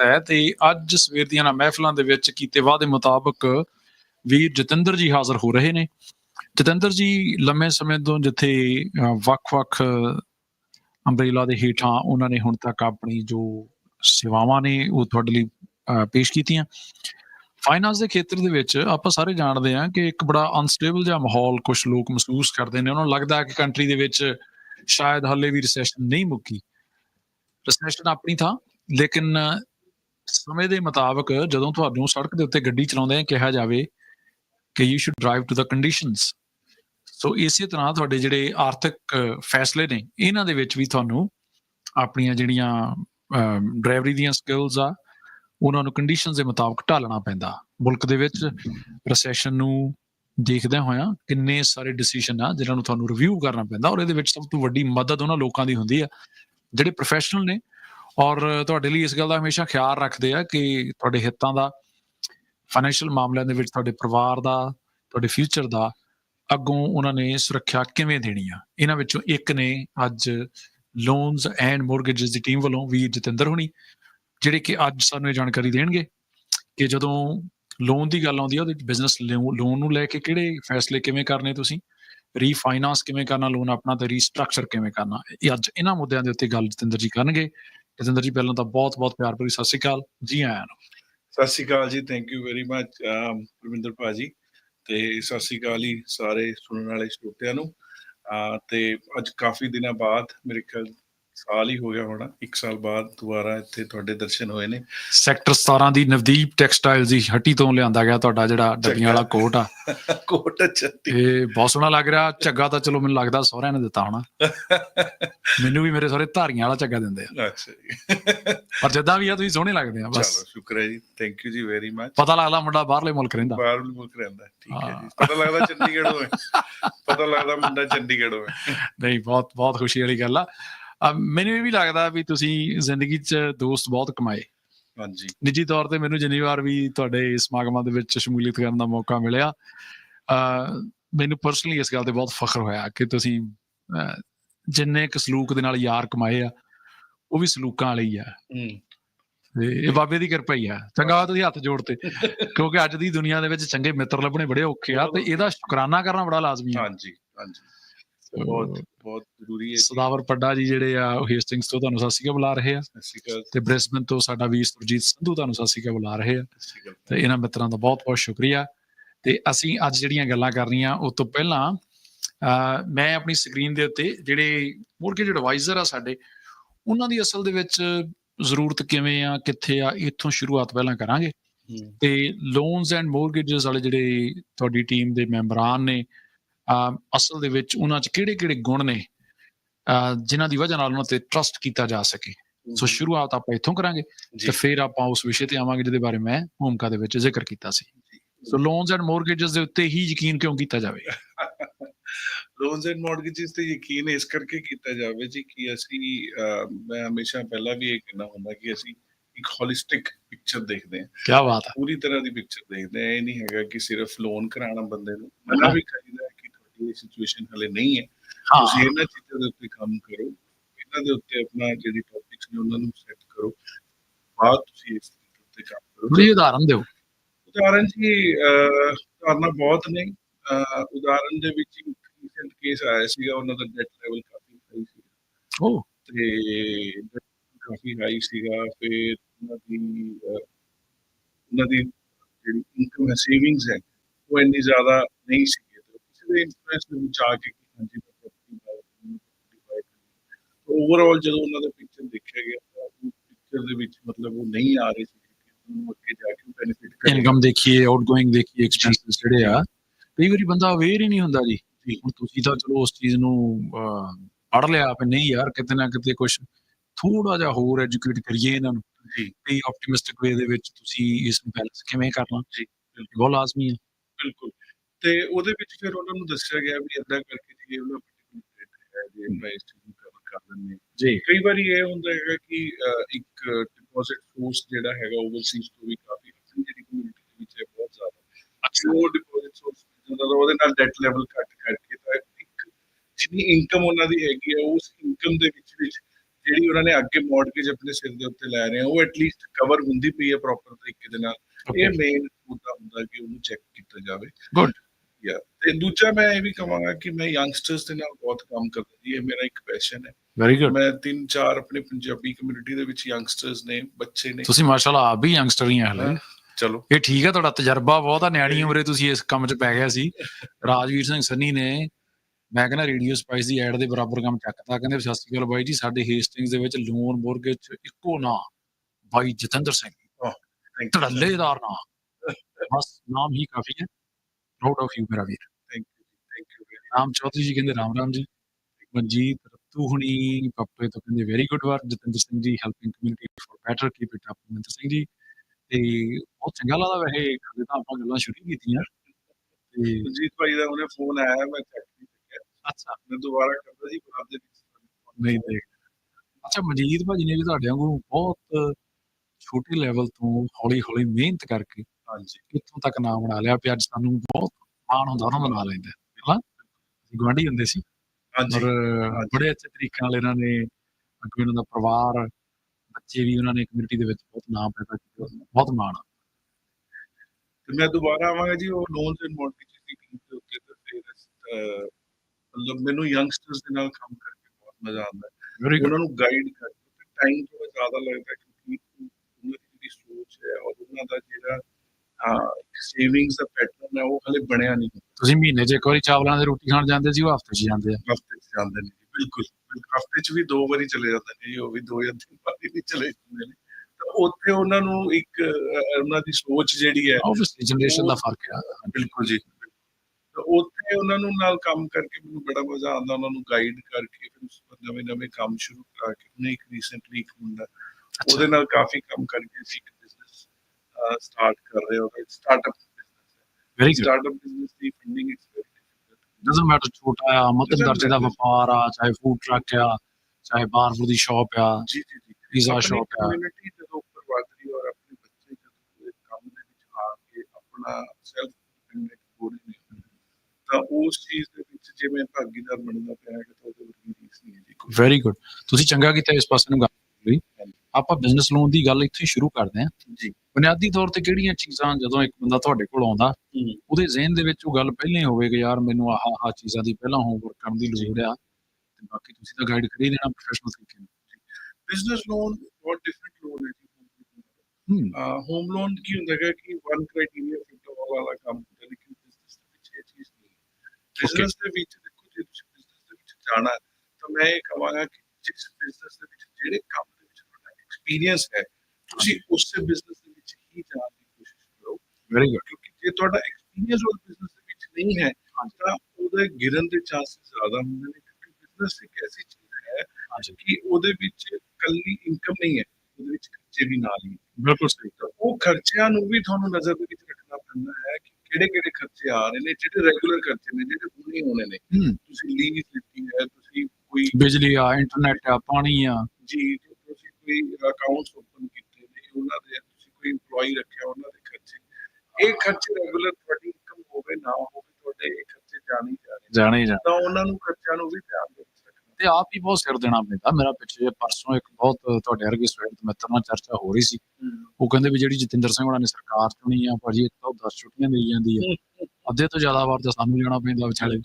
ਹੈ ਤੇ ਅੱਜ ਸਵੇਰ ਦੀਆਂ ਨਾ ਮਹਿਫਲਾਂ ਦੇ ਵਿੱਚ ਕੀਤੇ ਵਾਅਦੇ ਮੁਤਾਬਕ ਵੀਰ ਜਤਿੰਦਰ ਜੀ ਹਾਜ਼ਰ ਹੋ ਰਹੇ ਨੇ। ਜਤਿੰਦਰ ਜੀ, ਲੰਮੇ ਸਮੇਂ ਤੋਂ ਜਿੱਥੇ ਵੱਖ-ਵੱਖ ਅੰਬਰੇਲਾ ਦੇ ਹੇਠਾਂ ਉਹਨਾਂ ਨੇ ਹੁਣ ਤੱਕ ਆਪਣੀ ਜੋ ਸੇਵਾਵਾਂ ਨੇ ਉਹ ਤੁਹਾਡੇ ਲਈ ਪੇਸ਼ ਕੀਤੀਆਂ। ਫਾਈਨਾਂਸ ਦੇ ਖੇਤਰ ਦੇ ਵਿੱਚ ਆਪਾਂ ਸਾਰੇ ਜਾਣਦੇ ਹਾਂ ਕਿ ਇੱਕ ਬੜਾ ਅਨਸਟੇਬਲ ਜਿਹਾ ਮਾਹੌਲ ਕੁਝ ਲੋਕ ਮਹਿਸੂਸ ਕਰਦੇ ਨੇ। ਉਹਨਾਂ ਨੂੰ ਲੱਗਦਾ ਕਿ ਕੰਟਰੀ ਦੇ ਵਿੱਚ ਸ਼ਾਇਦ ਹਾਲੇ ਵੀ ਰਿਸੈਸ਼ਨ ਨਹੀਂ ਮੁੱਕੀ। ਰਿਸੈਸ਼ਨ ਆਪਣੀ ਥਾਂ, ਲੇਕਿਨ ਸਮੇਂ ਦੇ ਮੁਤਾਬਕ ਜਦੋਂ ਤੁਹਾਨੂੰ ਸੜਕ ਦੇ ਉੱਤੇ ਗੱਡੀ ਚਲਾਉਂਦੇ ਕਿਹਾ ਜਾਵੇ ਕਿ you should drive to the conditions so ਇਸੇ ਤਰ੍ਹਾਂ ਤੁਹਾਡੇ ਜਿਹੜੇ ਆਰਥਿਕ ਫੈਸਲੇ ਨੇ, ਇਹਨਾਂ ਦੇ ਵਿੱਚ ਵੀ ਤੁਹਾਨੂੰ ਆਪਣੀਆਂ ਜਿਹੜੀਆਂ ਡਰਾਈਵਰੀ ਦੀਆਂ ਸਕਿੱਲਸ ਆ, ਉਹਨਾਂ ਨੂੰ ਕੰਡੀਸ਼ਨਸ ਦੇ ਮੁਤਾਬਕ ਢਾਲਣਾ ਪੈਂਦਾ। ਮੁਲਕ ਦੇ ਵਿੱਚ ਰੈਸੈਸ਼ਨ ਨੂੰ ਦੇਖਦੇ ਹੋਇਆ ਕਿੰਨੇ ਸਾਰੇ ਡਿਸੀਜਨ ਆ ਜਿਨ੍ਹਾਂ ਨੂੰ ਤੁਹਾਨੂੰ ਰਿਵਿਊ ਕਰਨਾ ਪੈਂਦਾ ਔਰ ਇਹਦੇ ਵਿੱਚ ਸਭ ਤੋਂ ਵੱਡੀ ਮਦਦ ਉਹਨਾਂ ਲੋਕਾਂ ਦੀ ਹੁੰਦੀ ਆ। ਜਿਹੜੇ ਪ੍ਰੋਫੈਸ਼ਨਲ ਨੇ ਔਰ ਤੁਹਾਡੇ ਲਈ ਇਸ ਗੱਲ ਦਾ ਹਮੇਸ਼ਾ ਖਿਆਲ ਰੱਖਦੇ ਆ ਕਿ ਤੁਹਾਡੇ ਹਿੱਤਾਂ ਦਾ ਫਾਈਨੈਂਸ਼ੀਅਲ ਮਾਮਲਿਆਂ ਦੇ ਵਿੱਚ ਤੁਹਾਡੇ ਪਰਿਵਾਰ ਦਾ, ਤੁਹਾਡੇ ਫਿਊਚਰ ਦਾ ਅੱਗੋਂ ਉਹਨਾਂ ਨੇ ਸੁਰੱਖਿਆ ਕਿਵੇਂ ਦੇਣੀ ਆ? ਇਹਨਾਂ ਵਿੱਚੋਂ ਇੱਕ ਨੇ ਅੱਜ ਲੋਨਸ ਐਂਡ ਮੋਰਗੇजेस ਦੀ ਟੀਮ ਵੱਲੋਂ ਵੀ ਜਤਿੰਦਰ ਹੁਣੀ, ਜਿਹੜੇ ਕਿ ਅੱਜ ਸਾਨੂੰ ਇਹ ਜਾਣਕਾਰੀ ਦੇਣਗੇ ਕਿ ਜਦੋਂ ਲੋਨ ਦੀ ਗੱਲ ਆਉਂਦੀ ਆ, ਉਹਦੇ ਵਿੱਚ ਬਿਜ਼ਨਸ ਲੋਨ ਨੂੰ ਲੈ ਕੇ ਕਿਹੜੇ ਫੈਸਲੇ ਕਿਵੇਂ ਕਰਨੇ ਤੁਸੀਂ? ਰੀਫਾਈਨਾਂਸ ਕਿਵੇਂ ਕਰਨਾ ਲੋਨ ਆਪਣਾ ਤੇ ਰੀਸਟਰਕਚਰ ਕਿਵੇਂ ਕਰਨਾ? ਇਹ ਅੱਜ ਇਹਨਾਂ ਮੁੱਦਿਆਂ ਦੇ ਉੱਤੇ ਗੱਲ ਜਤਿੰਦਰ ਜੀ ਕਰਨਗੇ। ਜਤਿੰਦਰ ਜੀ, ਪਹਿਲਾਂ ਤਾਂ ਬਹੁਤ ਬਹੁਤ ਪਿਆਰ ਭਰੀ ਸਤਿ ਸ਼੍ਰੀ ਅਕਾਲ। ਜੀ ਆਇਆਂ ਨੂੰ। ਸਤਿ ਸ਼੍ਰੀ ਅਕਾਲ ਜੀ thank you very much Ravinder ਭਾਜੀ। ਤੇ ਸਤਿ ਸ਼੍ਰੀ ਅਕਾਲ ਜੀ ਸਾਰੇ ਸੁਣਨ ਵਾਲੇ ਸਰੋਤਿਆਂ ਨੂੰ। ਅਹ, ਤੇ ਅੱਜ ਕਾਫੀ ਦਿਨਾਂ ਬਾਅਦ ਮੇਰੇ ਖਿਆਲ ਸਾਲ ਹੀ ਹੋ ਗਿਆ ਹੋਣਾ ਇੱਕ ਸਾਲ ਬਾਅਦ ਦੁਬਾਰਾ ਇੱਥੇ ਤੁਹਾਡੇ ਦਰਸ਼ਨ ਹੋਏ ਨੇ। ਸੈਕਟਰ 17 ਦੀ ਨਵਦੀਪ ਟੈਕਸਟਾਈਲਸ ਦੀ ਹੱਟੀ ਤੋਂ ਲਿਆਂਦਾ ਗਿਆ ਤੁਹਾਡਾ ਜਿਹੜਾ ਡੱਬੀਆਂ ਵਾਲਾ ਕੋਟ ਆ। ਕੋਟ ਚੱਤੀ ਇਹ ਬਹੁਤ ਸੋਹਣਾ ਲੱਗ ਰਿਹਾ ਝੱਗਾ ਤਾਂ ਚਲੋ ਮੈਨੂੰ ਲੱਗਦਾ ਸਹੁਰਿਆਂ ਨੇ ਦਿੱਤਾ ਹੋਣਾ। ਮੈਨੂੰ ਵੀ ਮੇਰੇ ਸਹੁਰੇ ਧਾਰੀਆਂ ਵਾਲਾ ਝੱਗਾ ਦਿੰਦੇ ਆ। ਅੱਛਾ ਜੀ। ਪਰ ਜਿੱਦਾਂ ਵੀ ਆ ਤੁਸੀਂ ਸੋਹਣੇ ਲੱਗਦੇ ਆ ਬਸ। ਚਲੋ ਸ਼ੁਕਰ ਹੈ ਜੀ। ਥੈਂਕ ਯੂ ਜੀ ਵੈਰੀ ਮਚ ਪਤਾ ਲੱਗਦਾ ਮੁੰਡਾ ਬਾਹਰਲੇ ਮੁਲਕ ਰਹਿੰਦਾ। ਬਾਹਰ ਮੁਲਕ ਰਹਿੰਦਾ ਠੀਕ ਹੈ। ਜੀ। ਪਤਾ ਲੱਗਦਾ ਚੰਡੀਗੜ੍ਹੋਂ ਹੈ। ਪਤਾ ਲੱਗਦਾ ਮੁੰਡਾ ਚੰਡੀਗੜ੍ਹੋਂ ਹੈ। ਨਹੀਂ ਬਹੁਤ ਬਹੁਤ ਖੁਸ਼ੀ ਵਾਲੀ ਗੱਲ ਆ। ਮੈਨੂੰ ਇਹ ਵੀ ਲੱਗਦਾ ਵੀ ਤੁਸੀਂ ਜ਼ਿੰਦਗੀ 'ਚ ਦੋਸਤ ਬਹੁਤ ਕਮਾਏ। ਹਾਂਜੀ। ਨਿੱਜੀ ਤੌਰ ਤੇ ਮੈਨੂੰ ਜਿੰਨੀ ਵਾਰ ਵੀ ਤੁਹਾਡੇ ਸਮਾਗਮਾਂ ਦੇ ਵਿੱਚ ਸ਼ਮੂਲੀਅਤ ਕਰਨ ਦਾ ਮੌਕਾ ਮਿਲਿਆ ਮੈਨੂੰ ਪਰਸਨਲੀ ਇਸ ਗੱਲ ਤੇ ਬਹੁਤ ਫਖਰ ਹੋਇਆ ਕਿ ਤੁਸੀਂ ਜਿੰਨੇ ਕੁ ਸਲੂਕ ਦੇ ਨਾਲ ਯਾਰ ਕਮਾਏ ਆ ਉਹ ਵੀ ਸਲੂਕਾਂ ਵਾਲੇ ਹੀ ਆ। ਹੂੰ। ਤੇ ਇਹ ਬਾਬੇ ਦੀ ਕਿਰਪਾ ਹੀ ਆ। ਚੰਗਾ ਤੁਸੀਂ ਹੱਥ ਜੋੜਤੇ ਕਿਉਂਕਿ ਅੱਜ ਦੀ ਦੁਨੀਆ ਦੇ ਵਿੱਚ ਚੰਗੇ ਮਿੱਤਰ ਲੱਭਣੇ ਬੜੇ ਔਖੇ ਆ ਤੇ ਇਹਦਾ ਸ਼ੁਕਰਾਨਾ ਕਰਨਾ ਬੜਾ ਲਾਜ਼ਮੀ ਆ। ਹਾਂਜੀ ਹਾਂਜੀ। ਬਹੁਤ ਬਹੁਤ ਜ਼ਰੂਰੀ ਹੈ। ਸਦਾਵਰ ਪੱਡਾ ਜੀ ਜਿਹੜੇ ਆ ਉਹ ਹੇਸਟਿੰਗਸ ਤੋਂ ਤੁਹਾਨੂੰ ਸਤਿ ਸ਼੍ਰੀ ਅਕਾਲ ਬੁਲਾ ਰਹੇ ਆ। ਤੇ ਬ੍ਰਿਸਬਨ ਤੋਂ ਸਾਡਾ ਵੀਰ ਸੁਰਜੀਤ ਸੰਧੂ ਤੁਹਾਨੂੰ ਸਤਿ ਸ਼੍ਰੀ ਅਕਾਲ ਬੁਲਾ ਰਹੇ ਆ। ਤੇ ਇਹਨਾਂ ਮਿੱਤਰਾਂ ਦਾ ਬਹੁਤ-ਬਹੁਤ ਸ਼ੁਕਰੀਆ। ਤੇ ਅਸੀਂ ਅੱਜ ਜਿਹੜੀਆਂ ਗੱਲਾਂ ਕਰਨੀਆਂ ਉਸ ਤੋਂ ਪਹਿਲਾਂ ਮੈਂ ਆਪਣੀ ਸਕਰੀਨ ਦੇ ਉੱਤੇ ਜਿਹੜੇ ਮੋਰਗੇਜ ਐਡਵਾਈਜ਼ਰ ਆ ਸਾਡੇ ਉਹਨਾਂ ਦੀ ਅਸਲ ਦੇ ਵਿੱਚ ਜ਼ਰੂਰਤ ਕਿਵੇਂ ਆ ਕਿੱਥੇ ਆ ਇੱਥੋਂ ਸ਼ੁਰੂਆਤ ਪਹਿਲਾਂ ਕਰਾਂਗੇ। ਤੇ ਲੋਨਸ ਐਂਡ ਮੋਰਗੇजेस ਵਾਲੇ ਜਿਹੜੇ ਤੁਹਾਡੀ ਟੀਮ ਦੇ ਮੈਂਬਰਾਂ ਨੇ ਅਸਲ ਦੇ ਵਿੱਚ ਉਹਨਾਂ 'ਚ ਕਿਹੜੇ-ਕਿਹੜੇ ਗੁਣ ਨੇ ਜਿਨ੍ਹਾਂ ਦੀ ਵਜ੍ਹਾ ਨਾਲ ਉਹਨਾਂ ਤੇ ਟਰਸਟ ਕੀਤਾ ਜਾ ਸਕੇ। ਸੋ ਸ਼ੁਰੂਆਤ ਆਪਾਂ ਇੱਥੋਂ ਕਰਾਂਗੇ ਤੇ ਫਿਰ ਆਪਾਂ ਉਸ ਵਿਸ਼ੇ ਤੇ ਆਵਾਂਗੇ ਜਿਹਦੇ ਬਾਰੇ ਮੈਂ ਭੂਮਿਕਾ ਦੇ ਵਿੱਚ ਜ਼ਿਕਰ ਕੀਤਾ ਸੀ। ਸੋ ਲੋਨਸ ਐਂਡ ਮੋਰਗੇਜਸ ਦੇ ਉੱਤੇ ਹੀ ਯਕੀਨ ਕਿਉਂ ਕੀਤਾ ਜਾਵੇ? ਲੋਨਸ ਐਂਡ ਮੋਰਗੇਜਸ ਤੇ ਯਕੀਨ ਇਸ ਕਰਕੇ ਕੀਤਾ ਜਾਵੇ ਜੀ ਕਿ ਅਸੀਂ ਮੈਂ ਹਮੇਸ਼ਾ ਪਹਿਲਾਂ ਵੀ ਇਹ ਕਹਿੰਦਾ ਹੁੰਦਾ ਕਿ ਅਸੀਂ ਇੱਕ ਹੋਲਿਸਟਿਕ ਪਿਕਚਰ ਦੇਖਦੇ ਹਾਂ। ਕੀ ਬਾਤ ਹੈ। ਪੂਰੀ ਤਰ੍ਹਾਂ ਦੀ ਪਿਕਚਰ ਦੇਖਦੇ ਹਾਂ। ਇਹ ਨਹੀਂ ਹੈਗਾ ਕਿ ਸਿਰਫ ਲੋਨ ਕਰਾਣਾ ਬੰਦੇ ਨੂੰ। ਮਨਾ ਵੀ ਕਰੀਦਾ ਇਹ ਸਿਚੁਏਸ਼ਨ ਹਲੇ ਨਹੀਂ ਹੈ। ਤੁਸੀਂ ਇਹਨਾਂ ਚੀਜ਼ਾਂ ਦੇ ਉੱਤੇ ਕੰਮ ਕਰੋ। ਇਹਨਾਂ ਦੇ ਉੱਤੇ ਆਪਣਾ ਜਿਹੜੀ ਟੌਪਿਕਸ ਨੇ ਉਹਨਾਂ ਨੂੰ ਸੈੱਟ ਕਰੋ। ਬਾਅਦ ਤੁਸੀਂ ਇਸ ਉੱਤੇ ਕੰਮ ਕਰੋ। ਕੋਈ ਉਦਾਹਰਨ ਦਿਓ। ਉਦਾਹਰਨ ਜੀ ਉਦਾਹਰਨਾਂ ਬਹੁਤ ਨੇ। ਉਦਾਹਰਨ ਦੇ ਵਿੱਚ ਰੀਸੈਂਟ ਕੇਸ ਆਇਆ ਸੀਗਾ। ਉਹਨਾਂ ਦਾ ਡੈਟ ਲੈਵਲ ਕਾਫੀ ਹਾਈ ਸੀ ਉਹ ਤੇ ਕਾਫੀ ਹਾਈ ਸੀਗਾ। ਫਿਰ ਉਹਨਾਂ ਦੀ ਉਹਨਾਂ ਦੀ ਜਿਹੜੀ ਇਨਕਮ ਹੈ ਸੇਵਿੰਗਸ ਹੈ ਉਹ ਇੰਨੀ ਜ਼ਿਆਦਾ ਨਹੀਂ ਸੀ ਦੇ ਦੇ ਵਿੱਚ ਆ ਕੇ ਕਿ ਹਾਂਜੀ ਮੈਂ। ਓਵਰਆਲ ਜਦੋਂ ਉਹਨਾਂ ਦਾ ਪਿਕਚਰ ਦੇਖਿਆ ਗਿਆ ਪਿਕਚਰ ਦੇ ਵਿੱਚ ਮਤਲਬ ਉਹ ਨਹੀਂ ਆ ਰਹੀ ਸੀ ਕਿ ਉਹਨੂੰ ਅੱਗੇ ਜਾ ਕੇ ਬੈਨੀਫਿਟ ਇਨਕਮ ਦੇਖੀਏ ਆਊਟਗੋਇੰਗ ਦੇਖੀਏ ਐਕਸਪੈਂਸਸ ਜਿਹੜੇ ਆ ਕਈ ਵਾਰੀ ਬੰਦਾ ਅਵੇਅਰ ਹੀ ਨਹੀਂ ਹੁੰਦਾ ਜੀ ਹੁਣ ਤੁਸੀਂ ਤਾਂ ਚਲੋ ਉਸ ਚੀਜ਼ ਨੂੰ ਪੜ ਲਿਆ ਪਰ ਨਹੀਂ ਯਾਰ ਕਿਤੇ ਨਾ ਕਿਤੇ ਕੁਝ ਥੋੜਾ ਜਿਹਾ ਹੋਰ ਐਜੂਕੇਟ ਕਰੀਏ ਇਹਨਾਂ ਨੂੰ। ਜੀ। ਤੇ ਆਪਟੀਮਿਸਟਿਕ ਵੇ ਦੇ ਵਿੱਚ ਤੁਸੀਂ ਇਸ ਨੂੰ ਬੈਲੈਂਸ ਕਿਵੇਂ ਕਰਨਾ। ਜੀ, ਬਹੁਤ ਲਾਜ਼ਮੀ ਹੈ ਬਿਲਕੁਲ। ਤੇ ਉਹਦੇ ਵਿੱਚ ਫਿਰ ਉਹਨਾਂ ਨੂੰ ਦੱਸਿਆ ਗਿਆ ਵੀ ਏਦਾਂ ਕਰਕੇ ਜੀ ਉਹਨਾਂ ਹੈ ਜੇ ਪ੍ਰਾਈਸ ਨੂੰ ਕਵਰ ਕਰ ਹਾਂ। ਜੀ। ਕਈ ਵਾਰੀ ਇਹ ਹੁੰਦਾ ਹੈਗਾ ਕਿ ਇੱਕ ਡਿਪੋਜ਼ਿਟ ਸੋਰਸ ਜਿਹੜਾ ਹੈਗਾ ਓਵਰਸੀਜ਼ ਤੋਂ ਵੀ ਕਾਫੀ ਜਿਹੜੀ ਕਮਿਊਨਿਟੀ ਦੇ ਵਿੱਚ ਹੈ ਬਹੁਤ ਜ਼ਿਆਦਾ ਅੱਛਾ ਉਹ ਡਿਪੋਜ਼ਿਟ ਸੋਰਸ ਜਦੋਂ ਦਾ ਉਹਦੇ ਨਾਲ ਡੈਟ ਲੈਵਲ ਘੱਟ ਕਰਕੇ ਤਾਂ ਇੱਕ ਜਿੰਨੀ ਇਨਕਮ ਉਹਨਾਂ ਦੀ ਹੈਗੀ ਹੈ ਉਸ ਇਨਕਮ ਦੇ ਵਿੱਚ ਵਿੱਚ ਜਿਹੜੀ ਉਹਨਾਂ ਨੇ ਅੱਗੇ ਮੌਰਗੇਜ ਆਪਣੇ ਸਿਰ ਦੇ ਉੱਤੇ ਲੈ ਰਹੇ ਆ ਉਹ ਐਟਲੀਸਟ ਕਵਰ ਹੁੰਦੀ ਪਈ ਹੈ ਪ੍ਰੋਪਰ ਤਰੀਕੇ ਦੇ ਨਾਲ। ਇਹ ਮੇਨ ਮੁੱਦਾ ਹੁੰਦਾ ਕਿ ਉਹਨੂੰ ਚੈੱਕ ਕੀਤਾ ਜਾਵੇ। Good. ਯਾ ਤੇ ਦੂਜਾ ਮੈਂ ਇਹ ਵੀ ਕਹਾਂਗਾ ਕਿ ਮੈਂ ਯੰਗਸਟਰਸ ਦੇ ਨਾਲ ਬਹੁਤ ਕੰਮ ਕਰਦਾ ਜੀ ਇਹ ਮੇਰਾ ਇੱਕ ਪੈਸ਼ਨ ਹੈ। ਵੈਰੀ ਗੁੱਡ ਮੈਂ ਤਿੰਨ ਚਾਰ ਆਪਣੇ ਪੰਜਾਬੀ ਕਮਿਊਨਿਟੀ ਦੇ ਵਿੱਚ ਯੰਗਸਟਰਸ ਨੇ ਬੱਚੇ ਨੇ। ਤੁਸੀਂ ਮਾਸ਼ਾਅੱਲਾ ਆਪ ਵੀ ਯੰਗਸਟਰ ਹੀ ਆ ਹਲੇ। ਚਲੋ। ਇਹ ਠੀਕ ਹੈ ਤੁਹਾਡਾ ਤਜਰਬਾ ਬਹੁਤ ਆ ਨਿਆਣੀ ਉਮਰੇ ਤੁਸੀਂ ਇਸ ਕੰਮ 'ਚ ਪੈ ਗਿਆ ਸੀ। ਰਾਜਵੀਰ ਸਿੰਘ ਸੰਨੀ ਨੇ ਮੈਂ ਕਹਿੰਦਾ ਰੇਡੀਓ ਸਪਾਈਸ ਦੀ ਐਡ ਦੇ ਬਰਾਬਰ ਕੰਮ ਚੱਕਤਾ ਕਹਿੰਦੇ ਸਤਿ ਸ਼੍ਰੀ ਅਕਾਲ ਬਾਈ ਜੀ ਸਾਡੇ ਹੇਸਟਿੰਗਸ ਦੇ ਵਿੱਚ ਲੋਨ ਮੋਰਗੇਜ 'ਚ ਇੱਕੋ ਨਾਂ ਬਾਈ ਜਤਿੰਦਰ ਸਿੰਘ। ਧੜੱਲੇਦਾਰ ਨਾਂ। ਬਸ ਨਾਮ ਹੀ ਕਾਫੀ ਹੈ। ਪ੍ਰਾਊਡ ਆਫ ਯੂ ਮੇਰਾ ਵੀਰ। Thank you thank you Ram Chaudhary ji ਕਹਿੰਦੇ ਰਾਮ ਰਾਮ ਜੀ। ਮਨਜੀਤ ਰਤੂ ਹੁਣੀ ਪੱਪੇ ਤੋਂ ਕਹਿੰਦੇ very good work Jatinder Singh ji helping community for better keep it up Jatinder Singh ji. ਤੇ ਬਹੁਤ ਚੰਗਾ ਲੱਗਦਾ ਵੈਸੇ ਕਦੇ ਤਾਂ ਆਪਾਂ ਗੱਲਾਂ ਸ਼ੁਰੂ ਕੀਤੀਆਂ। ਤੇ ਜੀਤ ਭਾਈ ਦਾ ਉਹਨੇ ਫੋਨ ਆਇਆ ਮੈਂ ਚੱਕ ਨਹੀਂ ਅੱਛਾ। ਮੈਂ ਦੁਬਾਰਾ ਕਰਦਾ ਜੀ ਬਾਅਦ ਦੇ ਵਿੱਚ ਨਹੀਂ ਦੇਖ ਅੱਛਾ ਮਨਜੀਤ ਭਾਜੀ ਨੇ ਵੀ ਤੁਹਾਡੇ ਵਾਂਗੂ ਬਹੁਤ ਛੋਟੇ ਲੈਵਲ ਤੋਂ ਹੌਲੀ ਹੌਲੀ ਮਿਹਨਤ ਕਰਕੇ ਹਾਂਜੀ। ਇੱਥੋਂ ਤੱਕ ਨਾਮ ਬਣਾ ਲਿਆ ਵੀ ਅੱਜ ਸਾਨੂੰ ਬਹੁਤ ਮਾਣ ਹੁੰਦਾ ਉਹਨਾਂ ਬਣਾ ਲੈਂਦਾ ਹਨਾ ਗਵਾਂਢੀ ਹੁੰਦੇ ਸੀ। ਹਾਂਜੀ। ਔਰ ਬੜੇ ਅੱਛੇ ਤਰੀਕੇ ਨਾਲ ਇਹਨਾਂ ਨੇ ਅੱਗੇ ਉਹਨਾਂ ਦਾ ਪਰਿਵਾਰ ਬੱਚੇ ਵੀ ਉਹਨਾਂ ਨੇ ਕਮਿਊਨਿਟੀ ਦੇ ਵਿੱਚ ਬਹੁਤ ਨਾਮ ਪੈਦਾ ਕੀਤਾ ਬਹੁਤ ਮਾਣ ਆ। ਤੇ ਮੈਂ ਦੁਬਾਰਾ ਆਵਾਂਗਾ ਜੀ ਉਹ ਲੋਨਸ ਐਂਡ ਮੌਰਗੇਜਸ ਦੀ ਟੀਮ ਦੇ ਉੱਤੇ ਤੇ ਫਿਰ ਮਤਲਬ ਮੈਨੂੰ ਯੰਗਸਟਰਸ ਦੇ ਨਾਲ ਕੰਮ ਕਰਕੇ ਬਹੁਤ ਮਜ਼ਾ ਆਉਂਦਾ। ਹੈ. ਉਹਨਾਂ ਨੂੰ ਗਾਈਡ ਕਰਕੇ ਟਾਈਮ ਥੋੜਾ ਜ਼ਿਆਦਾ ਲੱਗਦਾ ਕਿਉਂਕਿ ਉਹਨਾਂ ਦੀ ਜਿਹੜੀ ਸੋਚ ਹੈ ਔਰ ਉਹਨਾਂ ਦਾ ਸੇਵਿੰਗਸ ਦਾ ਪੈਟਰਨ ਹੈ ਉਹ ਹਲੇ ਬਣਿਆ ਨਹੀਂ। ਤੁਸੀਂ ਮਹੀਨੇ 'ਚ ਇੱਕ ਵਾਰੀ ਚਾਵਲਾਂ ਦੀ ਰੋਟੀ ਖਾਣ ਜਾਂਦੇ ਸੀ ਉਹ ਹਫ਼ਤੇ 'ਚ ਜਾਂਦੇ ਆ? ਹਫ਼ਤੇ 'ਚ ਜਾਂਦੇ ਨੇ ਬਿਲਕੁਲ। ਹਫ਼ਤੇ 'ਚ ਵੀ ਦੋ ਵਾਰੀ ਚਲੇ ਜਾਂਦੇ ਨੇ ਉਹ ਵੀ ਦੋ ਜਾਂ ਤਿੰਨ ਵਾਰੀ ਵੀ ਚਲੇ ਜਾਂਦੇ ਨੇ। ਤਾਂ ਉੱਥੇ ਉਹਨਾਂ ਨੂੰ ਇੱਕ ਉਹਨਾਂ ਦੀ ਸੋਚ ਜਿਹੜੀ ਹੈ ਆਬਵੀਅਸਲੀ ਜਨਰੇਸ਼ਨ ਦਾ ਫ਼ਰਕ ਆ। ਬਿਲਕੁਲ ਜੀ। ਤਾਂ ਉੱਥੇ ਉਹਨਾਂ ਨੂੰ ਨਾਲ ਕੰਮ ਕਰਕੇ ਮੈਨੂੰ ਬੜਾ ਮਜ਼ਾ ਆਉਂਦਾ ਉਹਨਾਂ ਨੂੰ ਗਾਈਡ ਕਰਕੇ ਫਿਰ ਉਸ ਤੋਂ ਨਵੇਂ ਨਵੇਂ ਕੰਮ ਸ਼ੁਰੂ ਕਰਾ ਕੇ ਉਹਨੇ ਇੱਕ ਰੀਸੈਂਟਲੀ ਇੱਕ ਮੁੰਡਾ ਉਹਦੇ ਨਾਲ ਕਾਫੀ ਕੰਮ ਕਰਕੇ ਅਸੀਂ ਇੱਕ ਬਿਜ਼ਨਸ ਸਟਾਰਟ ਕਰ ਰਹੇ ਹਾਂ startup business very good startup business the funding it's very difficult doesn't matter ਛੋਟਾ ਆ ਮੱਧਮ Doesn't ਦਰਜੇ ਦਾ matter. ਵਪਾਰ ਆ ਚਾਹੇ ਫੂਡ ਟਰੱਕ ਆ ਚਾਹੇ ਬਾਹਰ ਦੀ ਸ਼ਾਪ ਆ ਜੀ ਜੀ ਜੀ ਪੀਜ਼ਾ ਆਪਣੀ ਸ਼ਾਪ ਆ community ਜਦੋਂ ਉੱਪਰ ਵੱਧ ਰਹੀ ਔਰ ਆਪਣੇ ਬੱਚੇ ਜਦੋਂ ਇਹ ਕੰਮ ਦੇ ਵਿੱਚ ਆ ਕੇ ਆਪਣਾ ਸੈਲਫ ਡਿਪੈਂਡੈਂਟ ਹੋ ਰਹੇ ਨੇ ਤਾਂ ਉਸ ਚੀਜ਼ ਦੇ ਵਿੱਚ ਜੇ ਮੈਂ ਭਾਗੀਦਾਰ ਬਣਨਾ ਪਿਆ ਹੈ ਤਾਂ ਉਹਦੇ ਵਰਗੀ ਰੀਸ ਨਹੀਂ ਹੈ ਜੀ ਕੋਈ ਵੈਰੀ ਗੁੱਡ ਤੁਸੀਂ ਚੰਗਾ ਕੀਤਾ ਇਸ ਪਾਸੇ ਨੂੰ ਗੱਲ ਲਈ ਆਪਾਂ ਬਿਜ਼ਨਸ ਲੋਨ ਦੀ ਗੱਲ ਇੱਥੇ ਹੀ ਸ਼ੁਰੂ ਕਰਦੇ ਹਾਂ ਜੀ ਬੁਨਿਆਦੀ ਤੌਰ ਤੇ ਕਿਹੜੀਆਂ ਚੀਜ਼ਾਂ ਜਦੋਂ ਇੱਕ ਬੰਦਾ ਤੁਹਾਡੇ ਕੋਲ ਆਉਂਦਾ ਉਹਦੇ ਜ਼ਿਹਨ ਦੇ ਵਿੱਚ ਉਹ ਗੱਲ ਪਹਿਲਾਂ ਹੋਵੇ ਕਿ ਯਾਰ ਮੈਨੂੰ ਆਹ ਆਹ ਚੀਜ਼ਾਂ ਦੀ ਪਹਿਲਾਂ ਹੋਮਵਰਕ ਕਰਨ ਦੀ ਲੋੜ ਆ ਤੇ ਬਾਕੀ ਤੁਸੀਂ ਤਾਂ ਗਾਈਡ ਕਰੀ ਦੇਣਾ ਪ੍ਰੋਫੈਸ਼ਨਲ ਤਰੀਕੇ ਨਾਲ। ਬਿਜ਼ਨਸ ਲੋਨ ਬਹੁਤ ਡਿਫਰੈਂਟ ਲੋਨ ਹੈ ਹੋਮ ਲੋਨ ਕੀ ਹੁੰਦਾ ਹੈ ਕਿ ਵਨ ਕ੍ਰਾਈਟੇਰੀਆ ਫਿਟ ਹੋਣ ਵਾਲਾ ਕੰਮ ਹੁੰਦਾ ਲੇਕਿਨ ਬਿਜ਼ਨਸ ਦੇ ਵਿੱਚ ਇਹ ਚੀਜ਼ ਨਹੀਂ ਬਿਜ਼ਨਸ ਦੇ ਵਿੱਚ ਦੇਖੋ ਜੇ ਤੁਸੀਂ ਬਿਜ਼ਨਸ ਦੇ ਵਿੱਚ ਜਾਣਾ ਤਾਂ ਮੈਂ ਇਹ ਕਹਾਂਗਾ ਕਿ ਜਿਸ ਬਿਜ਼ਨਸ ਦੇ ਵਿੱਚ ਜਿਹੜੇ ਕੰਮ ਦੇ ਵਿੱਚ ਤੁਹਾਡਾ ਐਕਸਪੀਰੀਅੰਸ ਹੈ ਤੁਸੀਂ ਉਸੇ ਬਿਜ਼ਨਸ ਹੀ ਜਾਣ ਦੀ ਕੋਸ਼ਿਸ਼ ਕਰੋ। ਵੈਰੀ ਗੁੱਡ ਕਿਉਂਕਿ ਜੇ ਤੁਹਾਡਾ ਐਕਸਪੀਰੀਅੰਸ ਉਸ ਬਿਜ਼ਨਸ ਦੇ ਵਿੱਚ ਨਹੀਂ ਹੈ ਤਾਂ ਉਹਦੇ ਗਿਰਨ ਦੇ ਚਾਂਸਸ ਜ਼ਿਆਦਾ ਹੁੰਦੇ ਨੇ ਕਿਉਂਕਿ ਬਿਜ਼ਨਸ ਇੱਕ ਐਸੀ ਚੀਜ਼ ਹੈ ਕਿ ਉਹਦੇ ਵਿੱਚ ਕੱਲੀ ਇਨਕਮ ਨਹੀਂ ਹੈ ਉਹਦੇ ਵਿੱਚ ਖਰਚੇ ਵੀ ਨਾਲ ਹੀ। ਬਿਲਕੁਲ ਸਹੀ ਤਾਂ ਉਹ ਖਰਚਿਆਂ ਨੂੰ ਵੀ ਤੁਹਾਨੂੰ ਨਜ਼ਰ ਦੇ ਵਿੱਚ ਰੱਖਣਾ ਪੈਂਦਾ ਹੈ ਕਿ ਕਿਹੜੇ ਕਿਹੜੇ ਖਰਚੇ ਆ ਰਹੇ ਨੇ ਜਿਹੜੇ ਰੈਗੂਲਰ ਖਰਚੇ ਨੇ ਜਿਹੜੇ ਹੋਣੇ ਹੀ ਹੋਣੇ ਨੇ। ਤੁਸੀਂ ਲੀਜ਼ ਲਿੱਤੀ ਹੈ ਤੁਸੀਂ ਕੋਈ ਬਿਜਲੀ ਆ ਇੰਟਰਨੈਟ ਆ ਪਾਣੀ ਆ। ਜੀ ਤੁਸੀਂ ਕੋਈ ਅਕਾਊਂਟਸ ਓਪਨ ਕੀਤੇ ਨੇ ਉਹਨਾਂ ਦੇ ਕੋਈ EMPLOYE ਰੱਖਿਆ ਉਹਨਾਂ ਦੇ ਖਰਚੇ। ਇਹ ਖਰਚੇ ਰੈਗੂਲਰ ਤੁਹਾਡੀ ਇਨਕਮ ਹੋਵੇ ਨਾ ਹੋਵੇ ਤੁਹਾਡੇ ਇਹ ਖਰਚੇ ਜਾਣੇ ਜਾਣੇ। ਜਾਣੇ ਜਾਣੇ। ਤਾਂ ਉਹਨਾਂ ਨੂੰ ਖਰਚਿਆਂ ਨੂੰ ਵੀ ਧਿਆਨ ਦੇ ਤੇ ਆਪ ਹੀ ਬਹੁਤ ਸਿਰ ਦੇਣਾ ਪੈਂਦਾ। ਮੇਰਾ ਪਿੱਛੇ ਪਰਸੋਂ ਇੱਕ ਬਹੁਤ ਤੁਹਾਡੇ ਵਰਗੇ ਸਟੂਡੈਂਟ ਮਿੱਤਰ ਨਾਲ ਚਰਚਾ ਹੋ ਰਹੀ ਸੀ। ਉਹ ਕਹਿੰਦੇ ਵੀ ਜਿਹੜੀ ਜਤਿੰਦਰ ਸਿੰਘ ਹੋਣਾ ਨੇ ਸਰਕਾਰ ਚੁਣੀ ਆ ਭਾਜੀ ਇੱਕ ਤਾਂ ਉਹ 10 ਛੁੱਟੀਆਂ ਦੇਈ ਜਾਂਦੀ ਆ। ਅੱਧੇ ਤੋਂ ਜ਼ਿਆਦਾ ਵਾਰ ਤਾਂ ਸਾਨੂੰ ਜਾਣਾ ਪੈਂਦਾ ਵਿਚਾਲੇ।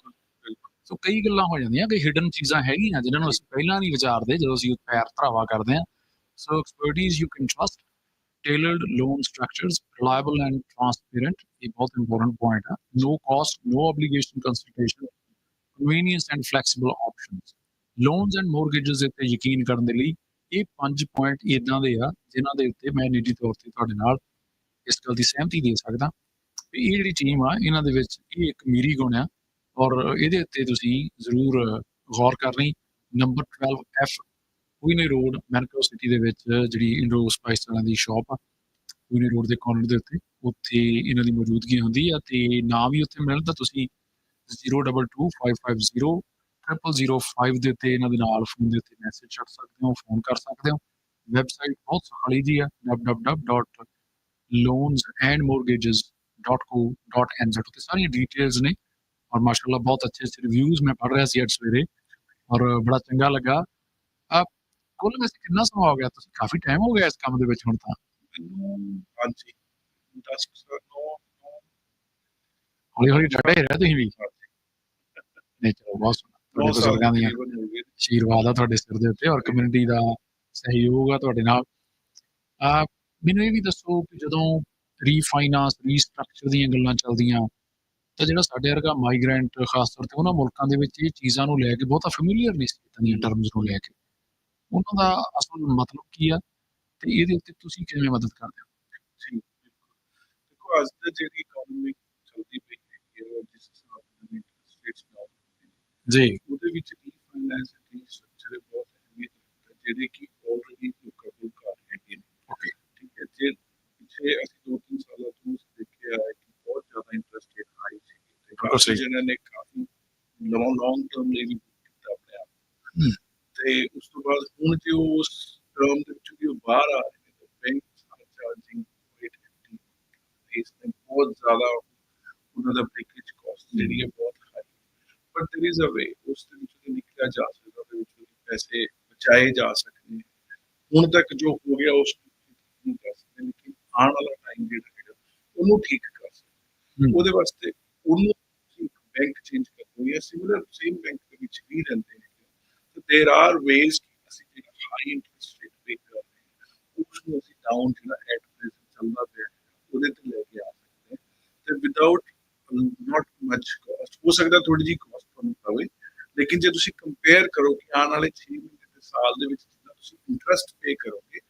ਸੋ ਕਈ ਗੱਲਾਂ ਹੋ ਜਾਂਦੀਆਂ ਕਿ ਹਿਡਨ ਚੀਜ਼ਾਂ ਹੈਗੀਆਂ ਜਿਨ੍ਹਾਂ ਨੂੰ ਅਸੀਂ ਪਹਿਲਾਂ ਨਹੀਂ ਵਿਚਾਰਦੇ ਜਦੋਂ ਅਸੀਂ ਪੈਰ ਧਰਾਵਾ ਕਰਦੇ ਹਾਂ। So expertise you can trust tailored loan structures reliable and transparent ਇਹ ਬਹੁਤ important point ਹੈ no cost no obligation consultation convenience and flexible options loans and mortgages ਦੇ ਉੱਤੇ ਯਕੀਨ ਕਰਨ ਦੇ ਲਈ ਇਹ ਪੰਜ ਪੁਆਇੰਟ ਇਦਾਂ ਦੇ ਆ ਜਿਨ੍ਹਾਂ ਦੇ ਉੱਤੇ ਮੈਂ ਨਿੱਜੀ ਤੌਰ ਤੇ ਤੁਹਾਡੇ ਨਾਲ ਇਸ ਗੱਲ ਦੀ ਸਹਿਮਤੀ ਦੇ ਸਕਦਾ ਵੀ ਇਹ ਜਿਹੜੀ ਟੀਮ ਆ ਇਹਨਾਂ ਦੇ ਵਿੱਚ ਇਹ ਇੱਕ ਮੀਰੀ ਗੁਣ ਆ ਔਰ ਇਹਦੇ ਉੱਤੇ ਤੁਸੀਂ ਜ਼ਰੂਰ ਗੌਰ ਕਰਨੀ ਨੰਬਰ 12 ਐਫ ਕੁਈਨੇ ਰੋਡ ਮੈਰਕੋ ਸਿਟੀ ਦੇ ਵਿੱਚ ਜਿਹੜੀ ਇੰਡੋ ਸਪਾਈਸ ਵਾਲਿਆਂ ਦੀ ਸ਼ਾਪ ਆ ਕੁਈਨੇ ਰੋਡ ਦੇ ਕਾਰਨਰ ਦੇ ਉੱਤੇ, ਉੱਥੇ ਇਹਨਾਂ ਦੀ ਮੌਜੂਦਗੀ ਹੁੰਦੀ ਆ ਤੇ ਨਾਮ ਵੀ ਉੱਥੇ ਮਿਲਦਾ ਤੁਸੀਂ 022550 0005 ਦੇ ਉੱਤੇ ਇਹਨਾਂ ਦੇ ਨਾਲ ਫੋਨ ਦੇ ਉੱਤੇ ਮੈਸੇਜ ਛੱਡ ਸਕਦੇ ਹੋ ਫੋਨ ਕਰ ਸਕਦੇ ਹੋ। ਵੈਬਸਾਈਟ ਬਹੁਤ ਸੌਖੀ ਜੀ ਆ www.loansandmortgages.co.nz ਤੇ ਸਾਰੀਆਂ ਡਿਟੇਲਸ ਨੇ ਔਰ ਮਾਸ਼ਾਅੱਲਾ ਬਹੁਤ ਅੱਛੇ ਅੱਛੇ ਰਿਵਿਊਜ਼ ਮੈਂ ਪੜ੍ਹ ਰਿਹਾ ਸੀ ਅੱਜ ਸਵੇਰੇ ਔਰ ਬੜਾ ਚੰਗਾ ਲੱਗਾ। ਆ ਕੁੱਲ ਵੈਸੇ ਕਿੰਨਾ ਸਮਾਂ ਹੋ ਗਿਆ? ਤੁਸੀਂ ਕਾਫੀ ਟਾਈਮ ਹੋ ਗਿਆ ਇਸ ਕੰਮ ਦੇ ਵਿੱਚ ਹੁਣ ਤਾਂ। ਮੈਨੂੰ ਹਾਂਜੀ 10 ਸਾਲ ਨੌ ਹੌਲੀ ਹੌਲੀ ਡਟੇ ਰਹੇ ਤੁਸੀਂ ਵੀ। ਨਹੀਂ ਚਲੋ ਬਹੁਤ ਸੋਹਣਾ। ਤੁਹਾਡੇ ਬਜ਼ੁਰਗਾਂ ਦੀਆਂ ਆ ਤੁਹਾਡੇ ਸਿਰ ਦੇ ਉੱਤੇ ਔਰ ਕਮਿਊਨਿਟੀ ਦਾ ਸਹਿਯੋਗ ਆ ਤੁਹਾਡੇ ਨਾਲ। ਆ ਮੈਨੂੰ ਇਹ ਵੀ ਦੱਸੋ ਕਿ ਜਦੋਂ ਰੀਫਾਈਨਾਂਸ ਰੀਸਟਰਕਚਰ ਦੀਆਂ ਗੱਲਾਂ ਚੱਲਦੀਆਂ ਤਾਂ ਜਿਹੜਾ ਸਾਡੇ ਵਰਗਾ ਮਾਈਗ੍ਰੈਂਟ ਖਾਸ ਤੌਰ ਤੇ ਉਹਨਾਂ ਮੁਲਕਾਂ ਦੇ ਵਿੱਚ ਇਹ ਚੀਜ਼ਾਂ ਨੂੰ ਲੈ ਕੇ ਬਹੁਤਾ ਫੈਮਿਲੀਅਰ ਨਹੀਂ ਸੀ ਇਦਾਂ ਦੀਆਂ ਟਰਮਸ ਨੂੰ ਲੈ ਕੇ। ਉਹਨਾਂ ਦਾ ਅਸਲ ਮਤਲਬ ਕੀ ਆ ਤੇ ਇਹਦੇ ਉੱਤੇ ਤੁਸੀਂ ਕਿਵੇਂ ਮਦਦ ਕਰਦੇ ਹੋ? ਜੀ ਦੇਖੋ ਅੱਜ ਦੀ ਜਿਹੜੀ ਇਕਨੋਮੀ ਚੱਲਦੀ ਪਈ ਹੈ ਜਿਸ ਹਿਸਾਬ ਨਾਲ ਇੰਟਰਸਟ ਰੇਟਸ ਨਾਲ ਜੀ। ਉਹਦੇ ਵਿੱਚ ਰੀਫਾਈਨਾਂਸ ਦੀ ਸਟਰਕਚਰ ਬਹੁਤ ਅਹਿਮੀਅਤ ਰੱਖਦਾ ਜਿਹੜੇ ਕਿ ਆਲਰੇਡੀ ਲੋਕਾਂ ਕੋਲ ਕਾਰ ਹੈਗੇ ਨੇ। ਓਕੇ ਠੀਕ ਹੈ ਜੇ ਪਿਛੇ ਅਸੀਂ ਦੋ ਤਿੰਨ ਸਾਲਾਂ ਤੋਂ ਦੇਖਿਆ ਹੈ ਕਿ ਬਹੁਤ ਜ਼ਿਆਦਾ ਇੰਟਰਸਟ ਰੇਟ ਹਾਈ ਸੀ ਤੇ। ਜਿਹਨਾਂ ਨੇ ਕਾਫੀ ਲੌਂਗ ਲੌਂਗ ਟਰਮ ਲਈ ਵੀ ਕੀਤਾ ਆਪਣੇ ਆਪ। ਤੇ ਉਸ ਤੋਂ ਬਾਅਦ ਹੁਣ ਜੇ ਉਸ ਟਰਮ ਦੇ ਵਿੱਚੋਂ ਵੀ ਬਾਹਰ ਆ ਰਹੇ ਨੇ ਬੈਂਕ ਚਾਰਜਿੰਗ ਰੇਟ ਇਸ ਨੇ ਬਹੁਤ ਜ਼ਿਆਦਾ ਉਹਨਾਂ ਦਾ ਬ੍ਰੇਕੇਜ ਕਾਸਟ ਜਿਹੜੀ ਹੈ ਬਹੁਤ high but there is a way ਉਸ ਦੇ ਵਿੱਚੋਂ ਨਿਕਲਿਆ ਜਾ ਸਕਦਾ ਉਹਦੇ ਵਿੱਚੋਂ ਪੈਸੇ ਬਚਾਏ ਜਾ ਸਕਦੇ ਹੁਣ ਤੱਕ ਜੋ ਹੋ ਗਿਆ ਉਸ ਨੂੰ ਕਰ ਸਕਦੇ ਲੇਕਿਨ ਆਉਣ ਵਾਲਾ ਟਾਈਮ ਜਿਹੜਾ ਹੈਗਾ ਉਹਨੂੰ ਠੀਕ ਕਰ ਸਕਦੇ। ਉਹਦੇ ਵਾਸਤੇ ਉਹਨੂੰ ਬੈਂਕ ਚੇਂਜ ਕਰ ਦਿਓ ਜਾਂ ਸਿਮਿਲਰ ਸੇਮ ਬੈਂਕ ਦੇ ਵਿੱਚ ਵੀ ਰਹਿੰਦੇ there are ways high interest rate ਵੇਚਦਾ ਉਸ ਨੂੰ ਅਸੀਂ ਡਾਊਨ ਜਿਹੜਾ ਐਟ ਪ੍ਰੈਜ਼ੈਂਟ ਚੱਲਦਾ ਪਿਆ ਉਹਦੇ ਤੇ ਲੈ ਕੇ ਆ ਸਕਦੇ ਤੇ ਵਿਦਆਊਟ ਨਾਟ ਮੱਚ ਕਾਸਟ ਹੋ ਸਕਦਾ ਥੋੜੀ ਜੀ ਕਾਸਟ ਤੁਹਾਨੂੰ ਪਵੇ ਲੇਕਿਨ ਜੇ ਤੁਸੀਂ ਕੰਪੇਅਰ ਕਰੋ ਕਿ ਆਉਣ ਵਾਲੇ 6 ਮਹੀਨੇ ਤੇ ਸਾਲ ਦੇ ਵਿੱਚ ਜਿੰਨਾ ਤੁਸੀਂ ਇੰਟਰਸਟ ਪੇ ਕਰੋਗੇ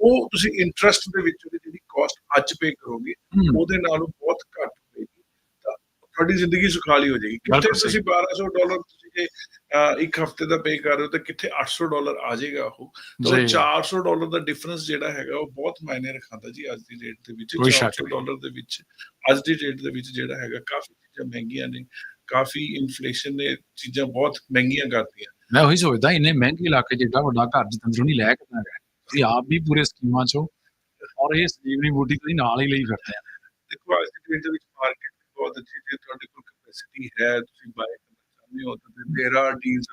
ਉਹ ਤੁਸੀਂ ਇੰਟਰਸਟ ਦੇ ਵਿੱਚ ਉਹਦੀ ਜਿਹੜੀ ਕਾਸਟ ਅੱਜ ਪੇ ਕਰੋਗੇ ਉਹਦੇ ਨਾਲੋਂ ਬਹੁਤ ਘੱਟ ਤੁਹਾਡੀ ਜ਼ਿੰਦਗੀ ਸੁਖਾਲੀ ਹੋ ਜਾਏਗੀ। ਕਿੱਥੇ। ਤੁਸੀਂ 1200 ਡਾਲਰ ਤੁਸੀਂ ਜੇ ਇੱਕ ਹਫ਼ਤੇ ਦਾ ਪੇ ਕਰ ਰਹੇ ਹੋ ਤਾਂ ਕਿੱਥੇ 800 ਡਾਲਰ ਆ ਜਾਏਗਾ ਉਹ? ਤਾਂ ਜੀ। 400 ਡਾਲਰ ਦਾ ਡਿਫਰੈਂਸ ਜਿਹੜਾ ਹੈਗਾ ਉਹ ਬਹੁਤ ਮਾਇਨੇ ਰੱਖਾਂਦਾ ਜੀ ਅੱਜ ਦੀ ਡੇਟ ਦੇ ਵਿੱਚ। ਕੋਈ ਸ਼ੱਕ 400 ਨਹੀਂ। ਡਾਲਰ ਦੇ ਵਿੱਚ ਅੱਜ ਦੀ ਡੇਟ ਦੇ ਵਿੱਚ ਜਿਹੜਾ ਹੈਗਾ ਕਾਫੀ ਚੀਜ਼ਾਂ ਮਹਿੰਗੀਆਂ ਨੇ ਕਾਫੀ ਇਨਫਲੇਸ਼ਨ ਨੇ ਚੀਜ਼ਾਂ ਬਹੁਤ ਮਹਿੰਗੀਆਂ ਕਰਤੀਆਂ ਮੈਂ ਉਹੀ ਸੋਚਦਾ ਇੰਨੇ ਮਹਿੰਗੇ ਇਲਾਕੇ ਜਿੱਡਾ ਵੱਡਾ ਘਰ ਜਤੰਦਰੋਂ ਨਹੀਂ ਲੈ ਕੇ ਤਾਂ ਗਏ ਤੁਸੀਂ ਆਪ ਵੀ ਪੂਰੇ ਸਕੀਮਾਂ ਚੋਂ ਔਰ ਇਹ ਸੰਜੀਵਨੀ ਬੂਟੀ ਤੁਸੀਂ ਨਾਲ ਹੀ ਲਈ ਫਿਰਦੇ ਆ। ਦੇਖੋ ਅੱਜ ਦੀ ਡੇਟ ਦੇ ਵਿੱਚ ਮਾਰਕੀਟ ਬਹੁਤ ਅੱਛੀ ਜੇ ਤੁਹਾਡੇ ਕੋਲ ਕੈਪੈਸਿਟੀ ਹੈ ਤੁਸੀਂ ਬਾਏ ਕਰਨਾ ਚਾਹੁੰਦੇ ਹੋ ਤਾਂ देयर आर ਡੀਲਸ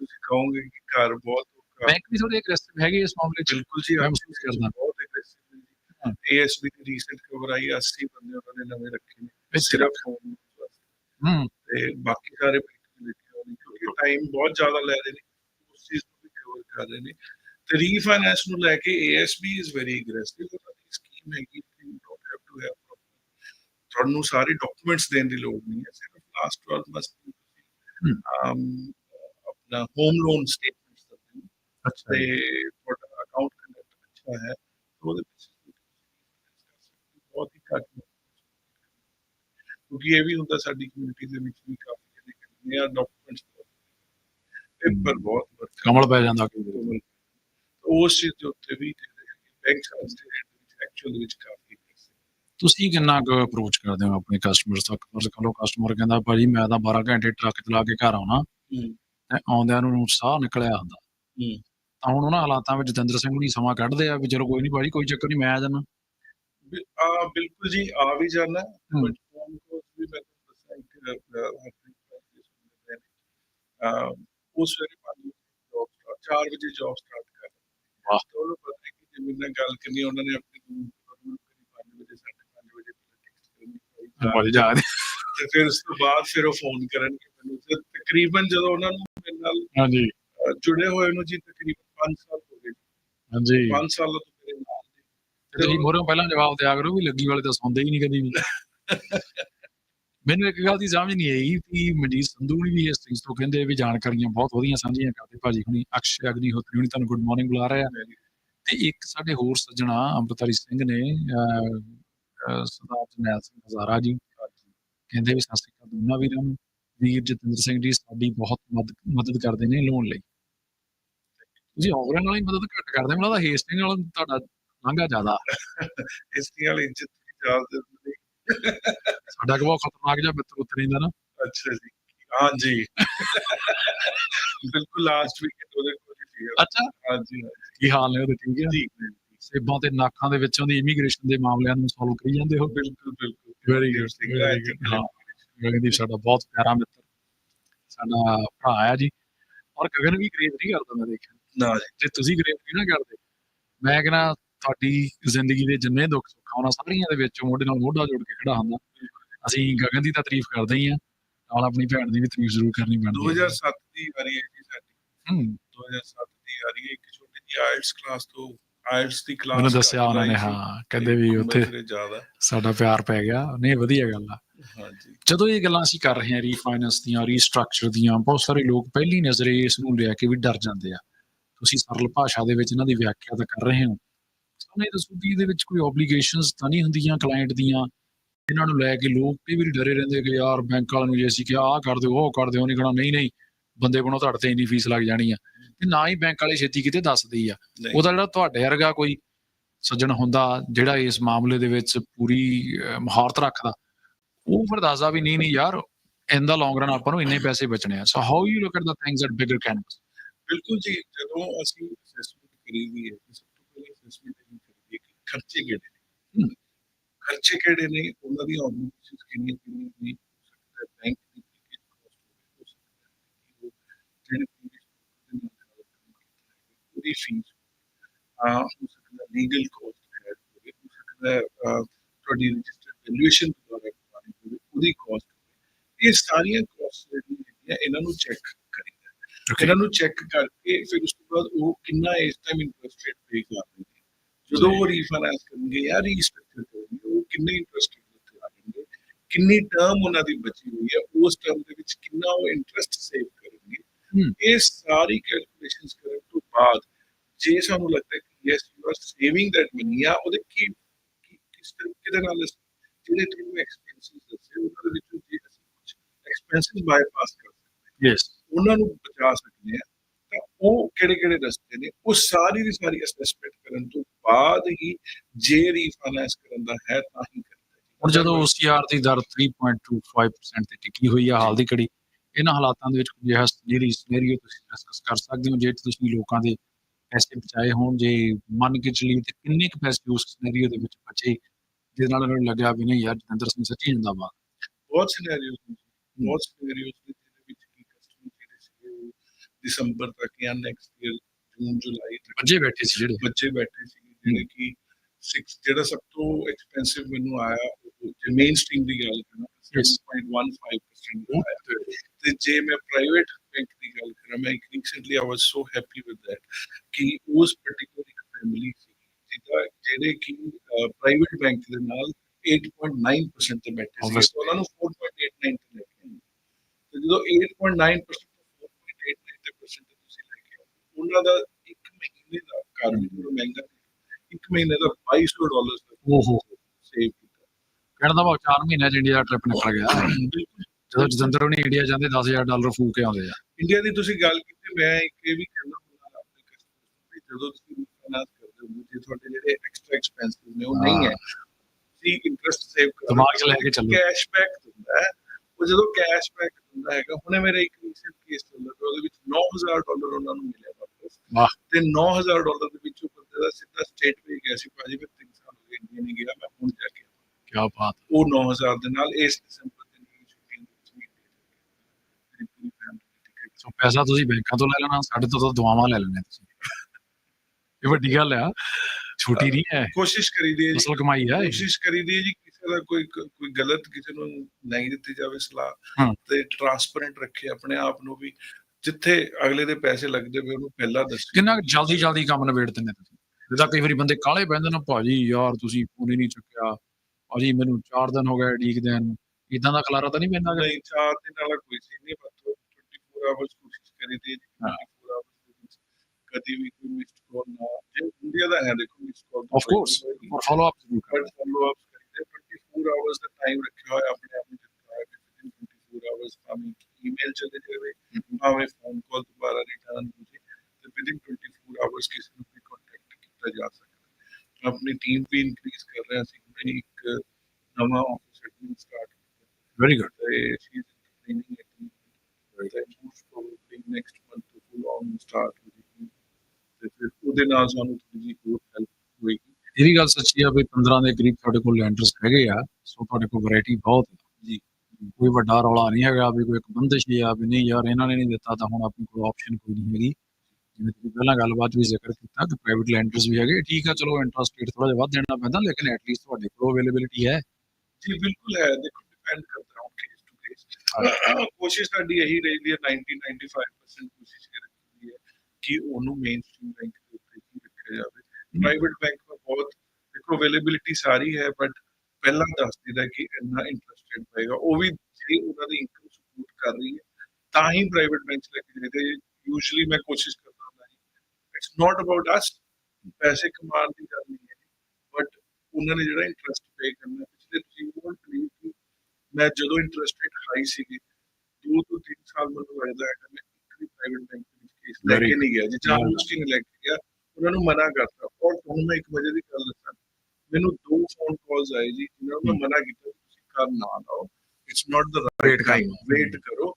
ਤੁਸੀਂ ਕਹੋਗੇ ਕਿ ਘਰ ਬਹੁਤ ਔਖਾ ਬੈਂਕ ਵੀ ਥੋੜੇ ਐਗਰੈਸਿਵ ਹੈਗੇ ਇਸ ਮਾਮਲੇ 'ਚ ਬਿਲਕੁਲ ਜੀ ਮੈਂ ਆਪ ਮਹਿਸੂਸ ਕਰਦਾ ਬਹੁਤ ਐਗਰੈਸਿਵ ਹਾਂ। ਜੀ ਏਐਸਬੀ ਦੀ ਰੀਸੈਂਟ ਖਬਰ ਆਈ 80 ਬੰਦੇ ਉਹਨਾਂ ਨੇ ਨਵੇਂ ਰੱਖੇ ਨੇ ਅੱਛਾ। ਸਿਰਫ ਹੋਮ ਹੂੰ ਤੇ ਬਾਕੀ ਸਾਰੇ ਬੈਂਕ ਦੇ ਲਿਖੇ ਹੋਏ ਨੇ ਕਿਉਂਕਿ ਟਾਈਮ ਬਹੁਤ ਜ਼ਿਆਦਾ ਲੈ ਰਹੇ ਨੇ ਉਸ ਚੀਜ਼ ਨੂੰ ਵੀ ਕਵਰ ਕਰ ਰਹੇ ਨੇ ਤੇ ਰੀਫਾਈਨੈਂਸ ਨੂੰ ਲੈ ਕੇ ਏਐਸਬੀ ਇਜ਼ ਵੈਰੀ ਐਗਰੈਸਿਵ ਉਹਦੀ ਸਕੀਮ ਹੈ ਤੁਹਾਨੂੰ ਸਾਰੇ ਡਾਕੂਮੈਂਟਸ ਦੇਣ ਦੀ ਲੋੜ ਨਹੀਂ ਹੈ ਸਿਰਫ ਲਾਸਟ 12 ਮੰਥਸ। ਅਮ ਆਪਣਾ ਹੋਮ ਲੋਨ ਸਟੇਟਮੈਂਟਸ ਦਿੰਦੇ ਅੱਛਾ ਤੇ ਤੁਹਾਡਾ ਅਕਾਊਂਟ ਕੰਡਕਟ ਅੱਛਾ ਹੈ ਤਾਂ ਉਹਦੇ ਵਿੱਚ ਬਹੁਤ ਹੀ ਘੱਟ ਕਿਉਂਕਿ ਇਹ ਵੀ ਹੁੰਦਾ ਸਾਡੀ ਕਮਿਊਨਿਟੀ ਦੇ ਵਿੱਚ ਵੀ ਕਾਫੀ ਜਿਹੜੇ ਆ ਡਾਕੂਮੈਂਟਸ ਪੇਪਰ ਬਹੁਤ ਕਮਲ ਪੈ ਜਾਂਦਾ ਵਾਰੀ। ਉਸ ਚੀਜ਼ ਦੇ ਉੱਤੇ ਵੀ ਬੈਂਕ ਚਾਰਜ ਦੇ ਵਿੱਚ ਐਕਚੁਅਲ ਦੇ ਵਿੱਚ ਕਾਫੀ ਤੁਸੀਂ ਕਿੰਨਾ ਕੁ ਅਪਰੋਚ ਕਰਦੇ ਹੋ ਆਪਣੇ ਕਸਟਮਰਸ ਤੱਕ? ਫਰਜ਼ ਕਰੋ ਕਸਟਮਰ ਕਹਿੰਦਾ ਭਾਜੀ ਮੈਂ ਤਾਂ 12 ਘੰਟੇ ਟਰੱਕ ਚਲਾ ਕੇ ਘਰ ਆਉਣਾ ਹੂੰ। ਤੇ ਆਉਂਦਿਆਂ ਨੂੰ ਸਾਹ ਨਿਕਲਿਆ ਹੁੰਦਾ ਹੂੰ। ਤਾਂ ਹੁਣ ਉਹਨਾਂ ਹਾਲਾਤਾਂ ਵਿੱਚ ਜਤਿੰਦਰ ਸਿੰਘ ਨਹੀਂ ਸਮਾਂ ਕੱਢਦੇ ਆ ਵੀ ਚਲੋ ਕੋਈ ਨਹੀਂ ਭਾਜੀ ਕੋਈ ਚੱਕਰ ਨਹੀਂ ਮੈਂ ਆ ਜਾਣਾ ਆ ਬਿਲਕੁਲ ਜੀ ਆ ਵੀ ਜਾਣਾ। ਬਟ ਫੋਨ ਕੋਲ ਵੀ ਮੈਂ ਤੁਹਾਨੂੰ ਦੱਸਾਂ ਕਿ ਨੇ। ਆ ਉਸ ਵੇਲੇ ਪੰਜ ਜੌਬ ਸਟਾਰਟ 4 ਵਜੇ ਜੌਬ ਸਟਾਰਟ ਕਰ ਵਾਹ। ਤਾਂ ਉਹਨੂੰ ਪਤਾ ਕਿ ਜੇ ਮੇਰੇ ਨਾਲ ਗੱਲ ਕਰਨੀ ਉਹਨਾਂ ਨੇ ਆਪਣੀ ਨੂੰ ਨੂੰ 5 ਵਜੇ 5:30 ਵਜੇ ਟੈਕਸਟ ਭਾਜੀ ਜਾ ਕੇ ਤੇ ਫਿਰ ਉਸ ਤੋਂ ਬਾਅਦ ਫਿਰ ਉਹ ਫੋਨ ਕਰਨਗੇ ਮੈਨੂੰ। ਤੇ ਤਕਰੀਬਨ ਜਦੋਂ ਉਹਨਾਂ ਨੂੰ ਮੇਰੇ ਨਾਲ ਹਾਂਜੀ। ਜੁੜੇ ਹੋਏ ਨੂੰ ਜੀ ਤਕਰੀਬਨ 5 ਸਾਲ ਹੋ ਗਏ। ਹਾਂਜੀ। 5 ਸਾਲਾਂ ਤੋਂ ਮੇਰੇ ਨਾਲ। ਤੇ ਤੁਸੀਂ ਮੋਰੋਂ ਪਹਿਲਾਂ ਜਵਾਬ ਦਿਆ ਕਰੋ ਵੀ ਲੱਗੀ ਵਾਲੇ ਤਾਂ ਸੌਂਦੇ ਹੀ ਨਹੀਂ ਕਦੀ ਵੀ। ਮੈਨੂੰ ਇੱਕ ਗੱਲ ਦੀ ਸਮਝ ਨਹੀਂ ਆਈ ਕਿ ਮਨਜੀਤ ਸੰਧੂ ਨੇ ਵੀ ਇਸ ਚੀਜ਼ ਤੋਂ ਕਹਿੰਦੇ ਵੀ ਜਾਣਕਾਰੀਆਂ ਬਹੁਤ ਵਧੀਆਂ ਸਾਂਝੀਆਂ ਕਰਦੇ ਭਾਜੀ ਹੁਣੀ। ਅਕਸ਼ੇ ਅਗਨੀ ਹੋਤਰੀ ਹੁਣੀ ਤੁਹਾਨੂੰ ਗੁੱਡ ਮਾਰਨਿੰਗ ਬੁਲਾ ਰਹੇ। ਤੇ ਇੱਕ ਸਾਡੇ ਹੋਰ ਸੱਜਣਾ ਅੰਮ੍ਰਿਤਾਰੀ ਸਿੰਘ ਨੇ ਸਰਦਾਰ ਜਰਨੈਲ ਸਿੰਘ ਹਜ਼ਾਰਾ ਜੀ ਕਹਿੰਦੇ ਵੀ ਸਤਿ ਸ਼੍ਰੀ ਅਕਾਲ ਦੋਨਾਂ ਵੀਰਾਂ ਨੂੰ ਵੀਰ ਜਤਿੰਦਰ ਸਿੰਘ ਜੀ ਸਾਡੀ ਬਹੁਤ ਮਦਦ ਕਰਦੇ ਨੇ ਲੋਨ ਲਈ ਤੁਸੀਂ ਔਗਰਨ ਨਾਲ ਹੀ ਮਦਦ ਘੱਟ ਕਰਦੇ ਮੈਨੂੰ ਲੱਗਦਾ ਹੇਸਟਿੰਗ ਨਾਲ ਤੁਹਾਡਾ ਲਾਂਘਾ ਜ਼ਿਆਦਾ ਦੀ ਵਾਲੀ ਇੱਜ਼ਤ ਦੀ ਇਜਾਜ਼ਤ ਨਹੀਂ ਸਾਡਾ ਬਹੁਤ ਖਤਰਨਾਕ ਜਿਹਾ ਮਿੱਤਰ ਉੱਤਰ ਰਹਿੰਦਾ ਨਾ ਅੱਛਾ ਜੀ ਹਾਂ ਜੀ ਬਿਲਕੁਲ ਲਾਸਟ ਵੀਕ ਉਹਦੇ ਕੋਲ ਹੀ ਅੱਛਾ ਹਾਂ ਜੀ ਕੀ ਹਾਲ ਨੇ ਉਹਦੇ ਠੀਕ ਹੈ ਜੀ ਸੇਬਾਂ ਤੇ ਨਾਕਾਂ ਦੇ ਵਿੱਚੋਂ ਦੀ ਇਮੀਗ੍ਰੇਸ਼ਨ ਦੇ ਮਾਮਲਿਆਂ ਨੂੰ ਸੋਲਵ ਕਰੀ ਜਾਂਦੇ ਹੋ। ਬਿਲਕੁਲ ਬਿਲਕੁਲ। ਵੈਰੀ ਗੁੱਡ ਹਾਂ ਗਗਨਦੀਪ ਸਾਡਾ ਬਹੁਤ ਪਿਆਰਾ ਮਿੱਤਰ ਸਾਡਾ ਭਰਾ ਆ ਜੀ। ਔਰ ਗਗਨ ਵੀ ਗ੍ਰੇਸ ਨਹੀਂ ਕਰਦਾ ਮੈਂ ਦੇਖਿਆ। ਨਾ ਜੀ। ਜੇ ਤੁਸੀਂ ਗ੍ਰੇਪ ਨਹੀਂ ਨਾ ਕਰਦੇ ਮੈਂ ਕਹਿੰਦਾ ਤੁਹਾਡੀ ਜ਼ਿੰਦਗੀ ਦੇ ਜਿੰਨੇ ਦੁੱਖ ਸੁੱਖ ਆ ਉਹਨਾਂ ਸਾਰੀਆਂ ਦੇ ਵਿੱਚ ਮੋਢੇ ਨਾਲ ਮੋਢਾ ਜੋੜ ਕੇ ਖੜਾ ਹੁੰਦਾ। ਅਸੀਂ ਗਗਨ ਦੀ ਤਾਂ ਤਾਰੀਫ ਕਰਦੇ ਹੀ ਆ ਨਾਲ ਆਪਣੀ ਭੈਣ ਦੀ ਵੀ ਤਾਰੀਫ ਜ਼ਰੂਰ ਕਰਨੀ ਪੈਂਦੀ ਹੈ 2007 ਦੀ ਵਾਰੀ ਹੈ ਜੀ ਸਾਡੀ। ਹੂੰ। 2007 ਦੀ ਹੈ ਇੱਕ ਛੋਟੀ ਜਿਹੀ ਆਇਲਟਸ ਕਲਾਸ ਤੋਂ ਆਇਲਟਸ ਦੀ ਕਲਾਸ ਮੈਨੂੰ ਦੱਸਿਆ ਉਹਨਾਂ ਨੇ ਹਾਂ ਕਹਿੰਦੇ ਵੀ ਉੱਥੇ ਸਾਡਾ ਪਿਆਰ ਪੈ ਗਿਆ। ਨਹੀਂ ਵਧੀਆ ਗੱਲ ਆ। ਹਾਂਜੀ। ਜਦੋਂ ਇਹ ਗੱਲਾਂ ਅਸੀਂ ਕਰ ਰਹੇ ਹਾਂ ਰੀਫਾਈਨਾਂਸ ਦੀਆਂ ਰੀਸਟਰਕਚਰ ਦੀਆਂ ਬਹੁਤ ਸਾਰੇ ਲੋਕ ਪਹਿਲੀ ਨਜ਼ਰੇ ਇਸ ਨੂੰ ਲੈ ਕੇ ਵੀ ਡਰ ਜਾਂਦੇ ਆ। ਤੁਸੀਂ ਸਰਲ ਭਾਸ਼ਾ ਦੇ ਵਿੱਚ ਇਹਨਾਂ ਦੀ ਵਿਆਖਿਆ ਤਾਂ ਕਰ ਰਹੇ ਹੋ। ਸਾਨੂੰ ਇਹ ਦੱਸੋ ਕਿ ਇਹਦੇ ਵਿੱਚ ਕੋਈ ਓਬਲੀਗੇਸ਼ਨਸ ਤਾਂ ਨਹੀਂ ਹੁੰਦੀਆਂ ਕਲਾਇੰਟ ਦੀਆਂ? ਇਹਨਾਂ ਨੂੰ ਲੈ ਕੇ ਲੋਕ ਕਈ ਵਾਰੀ ਡਰੇ ਰਹਿੰਦੇ ਕਿ ਯਾਰ ਬੈਂਕ ਵਾਲਿਆਂ ਨੂੰ ਜੇ ਅਸੀਂ ਕਿਹਾ ਆਹ ਕਰ ਦਿਓ ਉਹ ਕਰ ਦਿਓ ਨਹੀਂ ਕਹਣਾ ਨਹੀਂ ਨਹੀਂ ਬੰਦੇ ਕੋਲੋਂ ਤੁਹਾਡੇ ਤੇ ਇੰਨੀ ਫੀਸ ਲੱਗ ਜਾਣੀ ਆ। ਤੇ ਨਾ ਹੀ ਬੈਂਕ ਵਾਲੇ ਛੇਤੀ ਕਿਤੇ ਦੱਸਦੇ ਆ। ਉਹਦਾ ਜਿਹੜਾ ਤੁਹਾਡੇ ਵਰਗਾ ਕੋਈ ਸੱਜਣ ਹੁੰਦਾ ਜਿਹੜਾ ਇਸ ਮਾਮਲੇ ਦੇ ਵਿੱਚ ਪੂਰੀ ਮਹਾਰਤ ਰੱਖਦਾ ਉਹ ਫਿਰ ਦੱਸਦਾ ਵੀ ਨਹੀਂ ਨਹੀਂ ਯਾਰ ਇਨ ਦਾ ਲੌਂਗ ਰਨ ਆਪਾਂ ਨੂੰ ਇੰਨੇ ਪੈਸੇ ਬਚਣੇ ਆ। So how you look at the things at bigger canvas ਬਿਲਕੁਲ ਜੀ ਜਦੋਂ ਅਸੀਂ ਅਸੈਸਮੈਂਟ ਕਰੀਦੀ ਹੈ ਸਭ ਤੋਂ ਪਹਿਲਾਂ ਅਸੈਸਮੈਂਟ ਇਹ ਕਰੀਦੀ ਕਿ ਖਰਚੇ ਕਿਹੜੇ ਨੇ। ਖਰਚੇ ਕਿਹੜੇ ਨੇ ਉਹਨਾਂ ਦੀ ਆਬਲੀਗੇਸ਼ਨਸ ਕਿੰਨੀਆਂ ਕਿੰਨੀਆਂ ਨੇ ਹੋ ਸਕਦਾ ਹੈ ਬੈਂਕ ਦੀ ਲੀਕੇਜ ਕਾਸਟ ਹੋ ਸਕਦਾ ਹੈ ਕਿ ਉਹ ਜਿਹੜੇ previous broker ਦੇ ਨਾਲ ਕੰਮ ਕੀਤਾ ਹੈ ਉਹਦੀ ਫੀਸ ਹੋ ਸਕਦਾ ਲੀਗਲ ਕਾਸਟ ਹੈ ਹੋ ਸਕਦਾ ਤੁਹਾਡੀ ਰਜਿਸਟਰਡ ਵੈਲਿਊਏਸ਼ਨ ਦੁਆਰਾ ਕਰਵਾਉਣੀ ਹੋਵੇ ਉਹਦੀ ਕਾਸਟ ਇਹ ਸਾਰੀਆਂ ਕਾਸਟ ਜਿਹੜੀਆਂ ਹੈਗੀਆਂ ਇਹਨਾਂ ਨੂੰ ਚੈੱਕ ਕਰੀਦਾ ਇਹਨਾਂ ਨੂੰ ਚੈੱਕ ਕਰਕੇ ਫਿਰ ਉਸ ਤੋਂ ਬਾਅਦ ਉਹ ਕਿੰਨਾ ਇਸ ਟਾਈਮ ਇੰਟਰਸਟ ਰੇਟ ਪੇ ਕਰ ਰਹੇ ਨੇ ਜਦੋਂ ਉਹ ਰੀਫਾਈਨਾਂਸ ਕਰਨਗੇ ਜਾਂ ਰੀਸਟਰਕਚਰ ਕਰਨਗੇ ਉਹ ਕਿੰਨੇ ਇੰਟਰਸਟ ਰੇਟ ਜਾਣਗੇ ਕਿੰਨੀ ਟਰਮ ਉਹਨਾਂ ਦੀ ਬਚੀ ਹੋਈ ਹੈ ਉਸ ਟਰਮ ਦੇ ਵਿੱਚ ਕਿੰਨਾ ਉਹ ਇੰਟਰਸਟ ਸੇਵ ਕਰਨਗੇ। ਇਹ ਸਾਰੀ ਕੈਲਕੂਲੇਸ਼ਨਸ ਕਰਨ ਤੋਂ ਬਾਅਦ ਜੇ ਸਾਨੂੰ ਲੱਗਦਾ ਕਿ yes you are saving that money ਆ ਉਹਦੇ ਕੀ ਕਿਸ ਤਰੀਕੇ ਦੇ ਨਾਲ ਜਿਹੜੇ ਤੁਹਾਨੂੰ ਐਕਸਪੈਂਸਸ ਦੱਸੇ ਉਹਨਾਂ ਦੇ ਵਿੱਚੋਂ ਜੇ ਅਸੀਂ ਕੁਝ ਐਕਸਪੈਂਸਸ ਬਾਈਪਾਸ ਕਰ ਸਕਦੇ ਹਾਂ ਯੈਸ ਉਹਨਾਂ ਨੂੰ ਬਚਾ ਸਕਦੇ ਆ ਤਾਂ ਉਹ ਕਿਹੜੇ ਕਿਹੜੇ ਰਸਤੇ ਨੇ ਉਹ ਸਾਰੀ ਦੀ ਸਾਰੀ ਅਸੈਸਮੈਂਟ ਕਰਨ ਤੋਂ ਬਾਅਦ ਹੀ ਜੇ ਰੀਫਾਈਨਾਂਸ ਕਰਨ ਦਾ ਹੈ ਤਾਂ ਹੀ ਕਰਦਾ ਹੁਣ ਜਦੋਂ OCR ਦੀ ਦਰ 3.25% ਤੇ ਟਿਕੀ ਹੋਈ ਆ ਹਾਲ ਦੀ ਘੜੀ ਇਹਨਾਂ ਹਾਲਾਤਾਂ ਦੇ ਵਿੱਚ ਕੋਈ ਜਿਹਾ ਜਿਹੜੀ ਸਿਨੈਰੀਓ ਤੁਸੀਂ ਡਿਸਕਸ ਕਰ ਸਕਦੇ ਹੋ ਜੇ ਤੁਸੀਂ ਲੋਕਾਂ ਦੇ ਪੈਸੇ ਬਚਾਏ ਹੋਣ ਜੇ ਮੰਨ ਕੇ ਚੱਲੀਏ ਤੇ ਕਿੰਨੇ ਕੁ ਪੈਸੇ ਉਸ ਸਿਨੈਰੀਓ ਦੇ ਵਿੱਚ ਬਚੇ ਜਿਹਦੇ ਨਾਲ ਉਹਨਾਂ ਨੂੰ ਲੱਗਿਆ ਵੀ ਨਹੀਂ ਯਾਰ ਜਤਿੰਦਰ ਸਿੰਘ ਸੱਚੀ ਜਿੰਦਾਬਾਦ ਬਹੁਤ ਸਿਨੈਰੀਓਜ਼ ਨੇ ਬਹੁਤ ਸਿਨੈਰੀਓਜ਼ ਨੇ ਜਿਹਦੇ ਵਿੱਚ ਕੀ ਕਸਟਮਰ ਜਿਹੜੇ ਉਹ ਦਸੰਬਰ ਤੱਕ ਜਾਂ ਨੈਕਸਟ ਈਅਰ ਜੂਨ ਜੁਲਾਈ ਤੱਕ ਬੱਜੇ ਬੈਠੇ ਸੀ ਜਿਹੜੇ। ਬੱਚੇ ਬੈਠੇ ਸੀ ਜਿਹੜੇ ਕਿ 6 ਜਿਹੜਾ ਸਭ ਤੋਂ ਐਕਸਪੈਂਸਿਵ ਮੈਨੂੰ ਆਇਆ ਉਹ ਜੇ ਮੇਨ ਸਟ੍ਰੀਮ ਦੀ ਗੱਲ ਕਰਾਂ Yes. 7.15% ਦਾ ਆਇਆ। ਤੇ ਜੇ ਮੈਂ ਪ੍ਰਾਈਵੇਟ ਬੈਂਕ ਦੀ ਗੱਲ ਕਰਾਂ ਮੈਂ recently I was so happy with that ਕਿ ਉਸ ਪਾਰਟਿਕੂਲਰ ਇੱਕ ਫੈਮਿਲੀ ਸੀ ਜਿਹਦਾ ਜਿਹੜੇ ਕਿ ਪ੍ਰਾਈਵੇਟ ਬੈਂਕ ਦੇ ਨਾਲ 8.9% ਤੇ ਬੈਠੇ ਸੀ ਉਹਨਾਂ ਨੂੰ 4.89 ਤੇ ਤੇ ਜਦੋਂ 8.9% ਤੋਂ 4.89 ਤੇ percent ਤੇ ਤੁਸੀਂ ਲੈ ਕੇ ਉਹਨਾਂ ਦਾ ਇੱਕ ਮਹੀਨੇ ਦਾ ਕਾਰਨ ਜਿਹੜਾ ਮਹਿੰਗਾ ਇੱਕ ਮਹੀਨੇ ਦਾ 2200 ਡਾਲਰ ਓਹੋ ਸੇਵ ਕੀਤਾ। ਕਹਿਣ ਦਾ ਭਾਵ 4 ਮਹੀਨਿਆਂ ਚ ਇੰਡੀਆ ਦਾ ਟ੍ਰਿਪ ਨਿਕਲ ਗਿਆ। ਬਿਲਕੁਲ। ਜਦੋਂ ਜਤਿੰਦਰ ਉਹਨੇ ਇੰਡੀਆ ਜਾਂਦੇ 10000 ਡਾਲਰ ਫੂਕ ਕੇ ਆਉਂਦੇ ਆ ਇੰਡੀਆ ਦੀ ਤੁਸੀਂ ਗੱਲ ਕੀਤੀ ਮੈਂ ਇੱਕ ਇਹ ਵੀ ਕਹਿਣਾ ਹੁੰਦਾ ਆਪਣੇ ਕਸਟਮਰ ਵੀ ਜਦੋਂ ਤੁਸੀਂ ਫਾਈਨਾਂਸ ਕਰਦੇ ਹੋ ਜੇ ਤੁਹਾਡੇ ਜਿਹੜੇ ਐਕਸਟਰਾ ਐਕਸਪੈਂਸਿਵ ਨੇ ਉਹ ਨਹੀਂ ਹੈ ਤੁਸੀਂ ਇੰਟਰਸਟ ਸੇਵ ਕਰੋ ਦਿਮਾਗ 'ਚ ਲੈ ਕੇ ਚੱਲੋ। ਕੈਸ਼ਬੈਕ ਦਿੰਦਾ ਹੈ ਉਹ ਜਦੋਂ ਕੈਸ਼ਬੈਕ ਦਿੰਦਾ ਹੈਗਾ ਹੁਣੇ ਮੇਰਾ ਇੱਕ ਰੀਸੈਂਟ ਕੇਸ ਚੱਲਦਾ ਪਿਆ ਉਹਦੇ ਵਿੱਚ 9000 ਡਾਲਰ ਉਹਨਾਂ ਨੂੰ ਮਿਲਿਆ ਵਾਪਸ ਵਾਹ। ਤੇ 9000 ਡਾਲਰ ਦੇ ਵਿੱਚ ਬੰਦੇ ਦਾ ਸਿੱਧਾ ਸਟੇਟ ਪੇ ਗਿਆ ਸੀ ਭਾਜੀ ਮੈਂ 3 ਸਾਲ ਹੋ ਗਏ ਇੰਡੀਆ ਨਹੀਂ ਗਿਆ ਮੈਂ ਹੁਣ ਜਾ ਕੇ। ਕੀ ਬਾਤ ਉਹ 9000 ਦੇ ਨਾਲ ਇਸ ਦਸੰਬਰ ਦੇ ਲਈ ਛੁੱਟੀ ਵਿੱਚ ਵੀ ਮੇਰੀ ਪੂਰੀ ਫੈਮਿਲੀ ਦੀ ਟਿਕਟ ਸੋ ਪੈਸਾ ਤੁਸੀਂ ਬੈਂਕਾਂ ਤੋਂ ਲੈ ਲੈਣਾ ਸਾਡੇ ਤੋਂ ਤਾਂ ਦੁਆਵਾਂ ਲੈ ਲੈਣੇ ਤੁਸੀਂ। ਇਹ ਵੱਡੀ ਗੱਲ ਆ ਛੋਟੀ ਨਹੀਂ ਹੈ। ਕੋਸ਼ਿਸ਼ ਕਰੀਦੀ ਹੈ ਅਸਲ ਕਮਾਈ ਆ ਇਹ। ਕੋਸ਼ਿਸ਼ ਕਰੀਦੀ ਹੈ ਜੀ ਕਿਸੇ ਦਾ ਕੋਈ ਕੋਈ ਗਲਤ ਕਿਸੇ ਨੂੰ ਨਹੀਂ ਦਿੱਤੀ ਜਾਵੇ ਸਲਾਹ ਹਾਂ। ਤੇ ਟਰਾਂਸਪੇਰੈਂਟ ਰੱਖੇ ਆਪਣੇ ਆਪ ਨੂੰ ਵੀ ਜਿੱਥੇ ਅਗਲੇ ਦੇ ਪੈਸੇ ਲੱਗਦੇ ਪਏ ਉਹਨੂੰ ਪਹਿਲਾਂ ਦੱਸੇ। ਕਿੰਨਾ ਜਲਦੀ ਜਲਦੀ ਕੰਮ ਨਿਬੇੜ ਦਿੰਦੇ ਤੁਸੀਂ। ਜਿੱਦਾਂ ਕਈ ਵਾਰੀ ਬੰਦੇ ਕਾਲੇ ਬਹਿੰਦੇ ਨੇ ਭਾਜੀ ਯਾਰ ਤੁਸੀਂ ਫੋਨ ਹੀ ਨਹੀਂ ਚੁੱਕਿਆ। ਭਾਜੀ ਮੈਨੂੰ 4 ਦਿਨ ਹੋ ਗਏ ਡੀਕਦੇ ਨੂੰ। ਇਦਾਂ ਦਾ ਖਲਾਰਾ ਤਾਂ ਨਹੀਂ ਪੈਂਦਾ? ਨਹੀਂ ਚਾਰ ਦਿਨ ਵਾਲਾ ਕੋਈ ਸੀ ਨਹੀਂ ਬਸ 24 ਆਵਰਸ ਕੋਸ਼ਿਸ਼ ਕਰੀਦੀ ਹੈ ਜੀ ਹਾਂ। 24 ਆਵਰਸ ਦੇ ਵਿੱਚ ਕਦੀ ਵੀ ਕੋਈ ਮਿਸਡ ਕਾਲ ਨਾ ਜੇ ਇੰਡੀਆ ਦਾ ਹੈ ਦੇਖੋ ਮਿਸਡ ਕਾਲ ਆਫ ਕੋਰਸ ਔਰ ਫਾਲੋ ਅਪ ਜ਼ਰੂਰ ਕਰੋ। ਬਟ ਫੋਲੋ ਅਪ ਕਰੀਦੇ 24 ਆਵਰਸ ਦਾ ਟਾਈਮ ਰੱਖਿਆ ਹੋਇਆ ਆਪਣੇ ਆਪ ਨੂੰ ਦਿੱਤਾ ਹੈ ਕਿ 24 ਆਵਰਸ ਭਾਵੇਂ ਈਮੇਲ ਚਲੇ ਜਾਵੇ ਭਾਵੇਂ ਫੋਨ ਕਾਲ ਦੁਬਾਰਾ ਰਿਟਰਨ ਹੋ ਜੇ ਤੇ ਵਿਦਿਨ 24 ਆਵਰਸ ਕਿਸੇ ਨੂੰ ਵੀ ਕੰਟੈਕਟ ਕੀਤਾ ਜਾ ਸਕਦਾ ਹੈ ਆਪਣੀ ਟੀਮ ਵੀ ਇਨਕਰੀਜ਼ ਕਰ ਰਹੇ ਹਾਂ ਅਸੀਂ ਹੁਣੇ ਇੱਕ ਨਵਾਂ ਆਫਿਸ ਐਡਮਿਨ ਸਟਾਰਟ ਕੀਤਾ ਵੈਰੀ ਗੁੱਡ ਤੇ ਸ਼ੀ ਇਜ਼ ਟ੍ਰੇਨਿੰਗ ਐਟ ਤੇ most probably next month to full on start ਤੇ ਫਿਰ ਉਹਦੇ ਨਾਲ ਸਾਨੂੰ ਥੋੜੀ ਜਿਹੀ ਹੋਰ ਹੈਲਪ ਹੋਏਗੀ। ਇਹ ਵੀ ਗੱਲ ਸੱਚੀ ਆ ਵੀ 15 ਦੇ ਕਰੀਬ ਤੁਹਾਡੇ ਕੋਲ ਲੈਂਡਰਸ ਹੈਗੇ ਆ ਸੋ ਤੁਹਾਡੇ ਕੋਲ ਵੈਰਾਈਟੀ ਬਹੁਤ ਹੈ ਜੀ। ਕੋਈ ਵੱਡਾ ਰੌਲਾ ਨਹੀਂ ਹੈਗਾ ਵੀ ਕੋਈ ਇੱਕ ਬੰਦਿਸ਼ ਹੀ ਆ ਵੀ ਨਹੀਂ ਯਾਰ ਇਹਨਾਂ ਨੇ ਨਹੀਂ ਦਿੱਤਾ ਤਾਂ ਹੁਣ ਆਪਣੇ ਕੋਲ ਆਪਸ਼ਨ ਕੋਈ ਨਹੀਂ ਹੈਗੀ। ਜਿਵੇਂ ਤੁਸੀਂ ਪਹਿਲਾਂ ਗੱਲਬਾਤ ਵੀ ਜ਼ਿਕਰ ਕੀਤਾ ਕਿ ਪ੍ਰਾਈਵੇਟ ਲੈਂਡਰਸ ਵੀ ਹੈਗੇ ਠੀਕ ਆ ਚਲੋ ਇੰਟਰਸਟ ਰੇਟ ਥੋੜਾ ਜਿਹਾ ਵੱਧ ਦੇਣਾ ਪੈਂਦਾ ਲੇਕਿਨ ਐਟਲੀਸਟ ਤੁਹਾਡੇ ਕੋਲ ਅਵੇਲੇਬਿਲਿਟੀ ਹੈ। ਜੀ ਬਿਲਕੁਲ ਹੈ। ਦੇਖੋ ਡਿਪੈਂਡ ਕਰਦਾ ਹੈ ਕੇਸ ਟੂ ਕੇਸ ਕੋਸ਼ਿਸ਼ ਸਾਡੀ ਇਹੀ ਰਹੀ ਹੈ 90 95% ਕੋਸ਼ਿਸ਼ ਕਰ ਰਹੀ ਹੈ ਕਿ ਉਹਨੂੰ ਮੇਨ ਸਟ੍ਰੀਮ ਬੈਂਕ ਦੇ ਉੱਤੇ ਹੀ ਰੱਖਿਆ ਜਾਵੇ ਪ੍ਰਾਈਵੇਟ ਬੈਂਕ ਦਾ ਬਹੁਤ ਦੇਖੋ ਅਵੇਲੇਬਿਲਿਟੀ ਸਾਰੀ ਹੈ ਬਟ ਪਹਿਲਾਂ ਦੱਸ ਦਿੰਦਾ ਕਿ ਇੰਨਾ ਇੰਟਰਸਟ ਰੇਟ ਪਏਗਾ ਉਹ ਵੀ ਜੇ ਉਹਨਾਂ ਦੀ ਇਨਕਮ ਸਪੋਰਟ ਕਰ ਰਹੀ ਹੈ ਤਾਂ ਹੀ ਪ੍ਰਾਈਵੇਟ ਬੈਂਕ ਲੈ ਕੇ ਜਾਂਦੇ ਯੂਜੂਲੀ ਮੈਂ ਕੋਸ਼ਿਸ਼ ਕਰਦਾ ਹੁੰਦਾ ਇਟਸ ਨਾਟ ਅਬਾਊਟ ਅਸ ਪੈਸੇ ਕਮਾਉਣ ਦੀ ਗੱਲ ਨਹੀਂ ਹੈ ਬਟ ਉਹਨਾਂ ਨੇ ਜਿਹੜਾ ਇੰਟਰਸਟ ਪੇ ਕਰਨਾ ਪਿਛਲੇ ਤੁਸੀਂ ਵੋਂਟ ਬਲੀਵ ਕਿ ਮੈਂ ਜਦੋਂ ਇੰਟਰਸਟ ਰੇਟ ਹਾਈ ਸੀਗੀ ਦੋ ਤੋਂ ਤਿੰਨ ਸਾਲ ਮੈਨੂੰ ਲੱਗਦਾ ਹੈ ਕਿ ਮੈਂ ਪ੍ਰਾਈਵੇਟ ਬੈਂਕ ਵਿੱਚ ਕੇਸ ਲੈ ਕੇ ਨਹੀਂ ਗਿਆ। ਜੀ ਜਾਂ Yeah. ਪੋਸਟਿੰਗ ਲੈ ਕੇ ਗਿਆ ਉਹਨਾਂ ਨੂੰ ਮਨਾ ਔਰ ਤੁਹਾਨੂੰ ਮੈਂ ਇੱਕ ਵਜੇ ਦੀ ਗੱਲ ਦੱਸਾਂ। ਮੈਨੂੰ ਦੋ ਫੋਨ ਕਾਲਸ ਆਏ ਜੀ ਜਿਨ੍ਹਾਂ ਨੂੰ ਮੈਂ ਮਨਾ ਕੀਤਾ ਤੁਸੀਂ ਕਰ ਨਾ ਲਾਓ it's not the right time. Wait ਕਰੋ।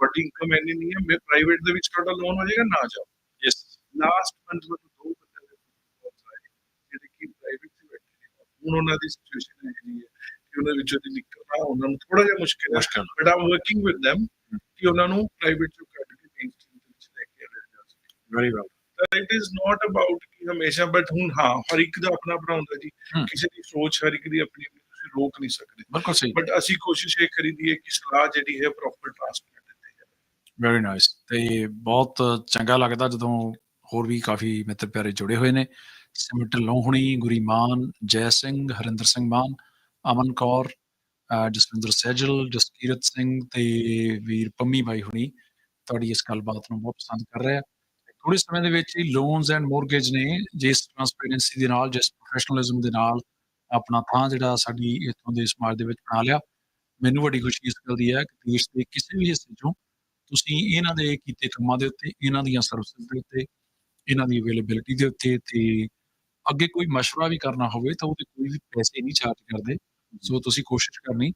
ਤੁਹਾਡੀ ਇਨਕਮ ਇੰਨੀ ਨਹੀਂ ਹੈ ਮੈਂ ਪ੍ਰਾਈਵੇਟ ਦੇ ਵਿੱਚ ਤੁਹਾਡਾ ਲੋਨ ਹੋ ਜਾਏਗਾ ਨਾ ਜਾਓ। ਯੈਸ ਲਾਸਟ ਮੰਥ ਮੈਨੂੰ ਦੋ ਬੰਦੇ ਦੇ calls ਆਏ ਜਿਹੜੇ ਕਿ ਪ੍ਰਾਈਵੇਟ ਚ ਬੈਠੇ ਨੇ। ਹੁਣ ਉਹਨਾਂ ਦੀ ਸਿਚੁਏਸ਼ਨ ਹੈ ਜੀ ਕਿ ਉਹਨਾਂ ਵਿੱਚੋਂ ਦੀ ਨਿਕਲਣਾ ਉਹਨਾਂ ਨੂੰ ਥੋੜਾ ਜਿਹਾ ਮੁਸ਼ਕਿਲ ਹੈ। But I'm working with them ਕਿ ਉਹਨਾਂ ਨੂੰ ਪ੍ਰਾਈਵੇਟ ਚੋਂ ਕੱਢ ਕੇ ਮੇਨ ਸਟ੍ਰੀਮ ਦੇ ਵਿੱਚ ਲੈ ਕੇ ਆਇਆ ਜਾ ਸਕੇ very well it is not about ਹਮੇਸ਼ਾ ਬਟ ਹੁਣ ਹਾਂ ਹਰ ਇੱਕ ਦਾ ਆਪਣਾ ਆਪਣਾ ਹੁੰਦਾ ਜੀ। ਕਿਸੇ ਦੀ ਸੋਚ ਹਰ ਇੱਕ ਦੀ ਆਪਣੀ ਤੁਸੀਂ ਰੋਕ ਨਹੀਂ ਸਕਦੇ। ਬਿਲਕੁਲ ਸਹੀ। ਬਟ ਅਸੀਂ ਕੋਸ਼ਿਸ਼ ਇਹ ਕਰੀਦੀ ਹੈ ਕਿ ਸਲਾਹ ਜਿਹੜੀ ਹੈ ਪ੍ਰੋਪਰ ਟ੍ਰਾਂਸਪੇਰੈਂਟ ਦਿੱਤੀ ਜਾਵੇ। ਵੈਰੀ ਨਾਈਸ ਤੇ ਬਹੁਤ ਚੰਗਾ ਲੱਗਦਾ ਜਦੋਂ ਹੋਰ ਵੀ ਕਾਫੀ ਮਿੱਤਰ ਪਿਆਰੇ ਜੁੜੇ ਹੋਏ ਨੇ। ਸਿਮਟ ਲੋਹਣੀ ਗੁਰੀਮਾਨ ਜੈ ਸਿੰਘ ਹਰਿੰਦਰ ਸਿੰਘ ਮਾਨ ਅਮਨ ਕੌਰ ਜਸਵਿੰਦਰ ਸਹਿਜਲ ਜਸਕੀਰਤ ਸਿੰਘ ਤੇ ਵੀਰ ਪੰਮੀ ਬਾਈ ਹੁਣੀ। ਤੁਹਾਡੀ ਇਸ ਗੱਲਬਾਤ ਨੂੰ ਬਹੁਤ ਪਸੰਦ ਕਰ ਰਿਹਾ ਥੋੜੇ ਸਮੇਂ ਦੇ ਵਿੱਚ ਹੀ ਲੋਨਸ ਐਂਡ ਮੋਰਗੇਜ ਨੇ ਜਿਸ ਟ੍ਰਾਂਸਪੇਰੈਂਸੀ ਦੇ ਨਾਲ, ਜਿਸ ਪ੍ਰੋਫੈਸ਼ਨਲਿਜ਼ਮ ਦੇ ਨਾਲ ਆਪਣਾ ਥਾਂ ਜਿਹੜਾ ਸਾਡੀ ਇਥੋਂ ਦੇ ਸਮਾਜ ਦੇ ਵਿੱਚ ਬਣਾ ਲਿਆ। ਮੈਨੂੰ ਵੱਡੀ ਖੁਸ਼ੀ ਇਸ ਗੱਲ ਦੀ ਹੈ ਕਿ ਦੇਸ਼ ਦੇ ਕਿਸੇ ਵੀ ਹਿੱਸੇ ਚੋਂ ਤੁਸੀਂ ਇਹਨਾਂ ਦੇ ਕੀਤੇ ਕੰਮਾਂ ਦੇ ਉੱਤੇ, ਇਹਨਾਂ ਦੀਆਂ ਸਰਵਿਸਿਜ਼ ਦੇ ਉੱਤੇ, ਇਹਨਾਂ ਦੀ ਅਵੇਲੇਬਿਲਿਟੀ ਦੇ ਉੱਤੇ ਤੇ ਅੱਗੇ ਕੋਈ ਮਸ਼ਵਰਾ ਵੀ ਕਰਨਾ ਹੋਵੇ ਤਾਂ ਉਹਦੇ ਕੋਈ ਵੀ ਪੈਸੇ ਨਹੀਂ ਚਾਰਜ ਕਰਦੇ। ਸੋ ਤੁਸੀਂ ਕੋਸ਼ਿਸ਼ ਕਰਨੀ,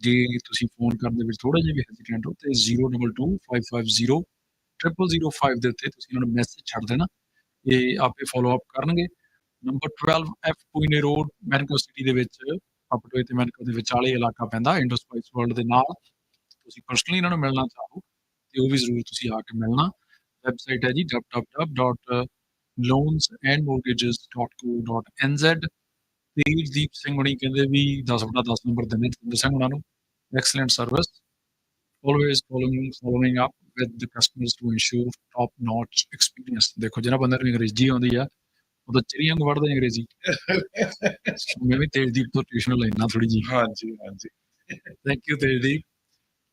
ਜੇ ਤੁਸੀਂ ਫੋਨ ਕਰਨ ਦੇ ਵਿੱਚ ਥੋੜਾ ਜਿਹਾ ਵੀ ਹੈਜ਼ਿਟੈਂਟ ਹੋ ਤੇ 022550 0005 ਦੇ ਉੱਤੇ ਤੁਸੀਂ ਉਹਨਾਂ ਨੂੰ ਮੈਸੇਜ ਛੱਡ ਦੇਣਾ ਇਹ ਆਪੇ ਫਾਲੋ ਅਪ ਕਰਨਗੇ। Number 12 F ਪੁਇਨੇ road Manukau city ਦੇ ਵਿੱਚ ਅਪਟੋਏ ਤੇ ਮੈਨਕੋ ਦੇ ਵਿਚਾਲੇ ਇਲਾਕਾ ਪੈਂਦਾ ਇੰਡੋ ਸਪਾਈਸ ਵਰਲਡ ਦੇ ਨਾਲ। ਤੁਸੀਂ ਪਰਸਨਲੀ ਇਹਨਾਂ ਨੂੰ ਮਿਲਣਾ ਚਾਹੋ, ਤੇ ਉਹ ਵੀ ਜ਼ਰੂਰ ਤੁਸੀਂ ਆ ਕੇ ਮਿਲਣਾ। ਵੈਬਸਾਈਟ ਹੈ ਜੀ www.loansandmortgages.co.nz ਤੇਜਦੀਪ ਸਿੰਘ ਹੁਣੀ ਕਹਿੰਦੇ ਵੀ 10 ਬਟਾ 10 ਨੰਬਰ ਦਿੰਦੇ ਜਿੰਦਰ ਸਿੰਘ ਉਹਨਾਂ ਨੂੰ। Excellent service always following following up with the customers to ensure top notch experience. ਦੇਖੋ ਜਿਹਨਾਂ ਬੰਦੇ ਨੂੰ ਅੰਗਰੇਜ਼ੀ ਆਉਂਦੀ ਆ ਉਹ ਤਾਂ ਚਿਰੀਆਂ ਨੂੰ ਵੜਦੇ ਅੰਗਰੇਜ਼ੀ। ਮੈਂ ਵੀ ਤੇਜਦੀਪ ਤੋਂ ਟਿਊਸ਼ਨ ਲੈਣਾ ਥੋੜੀ ਜੀ ਹਾਂਜੀ ਹਾਂਜੀ। Thank you Tejdeep.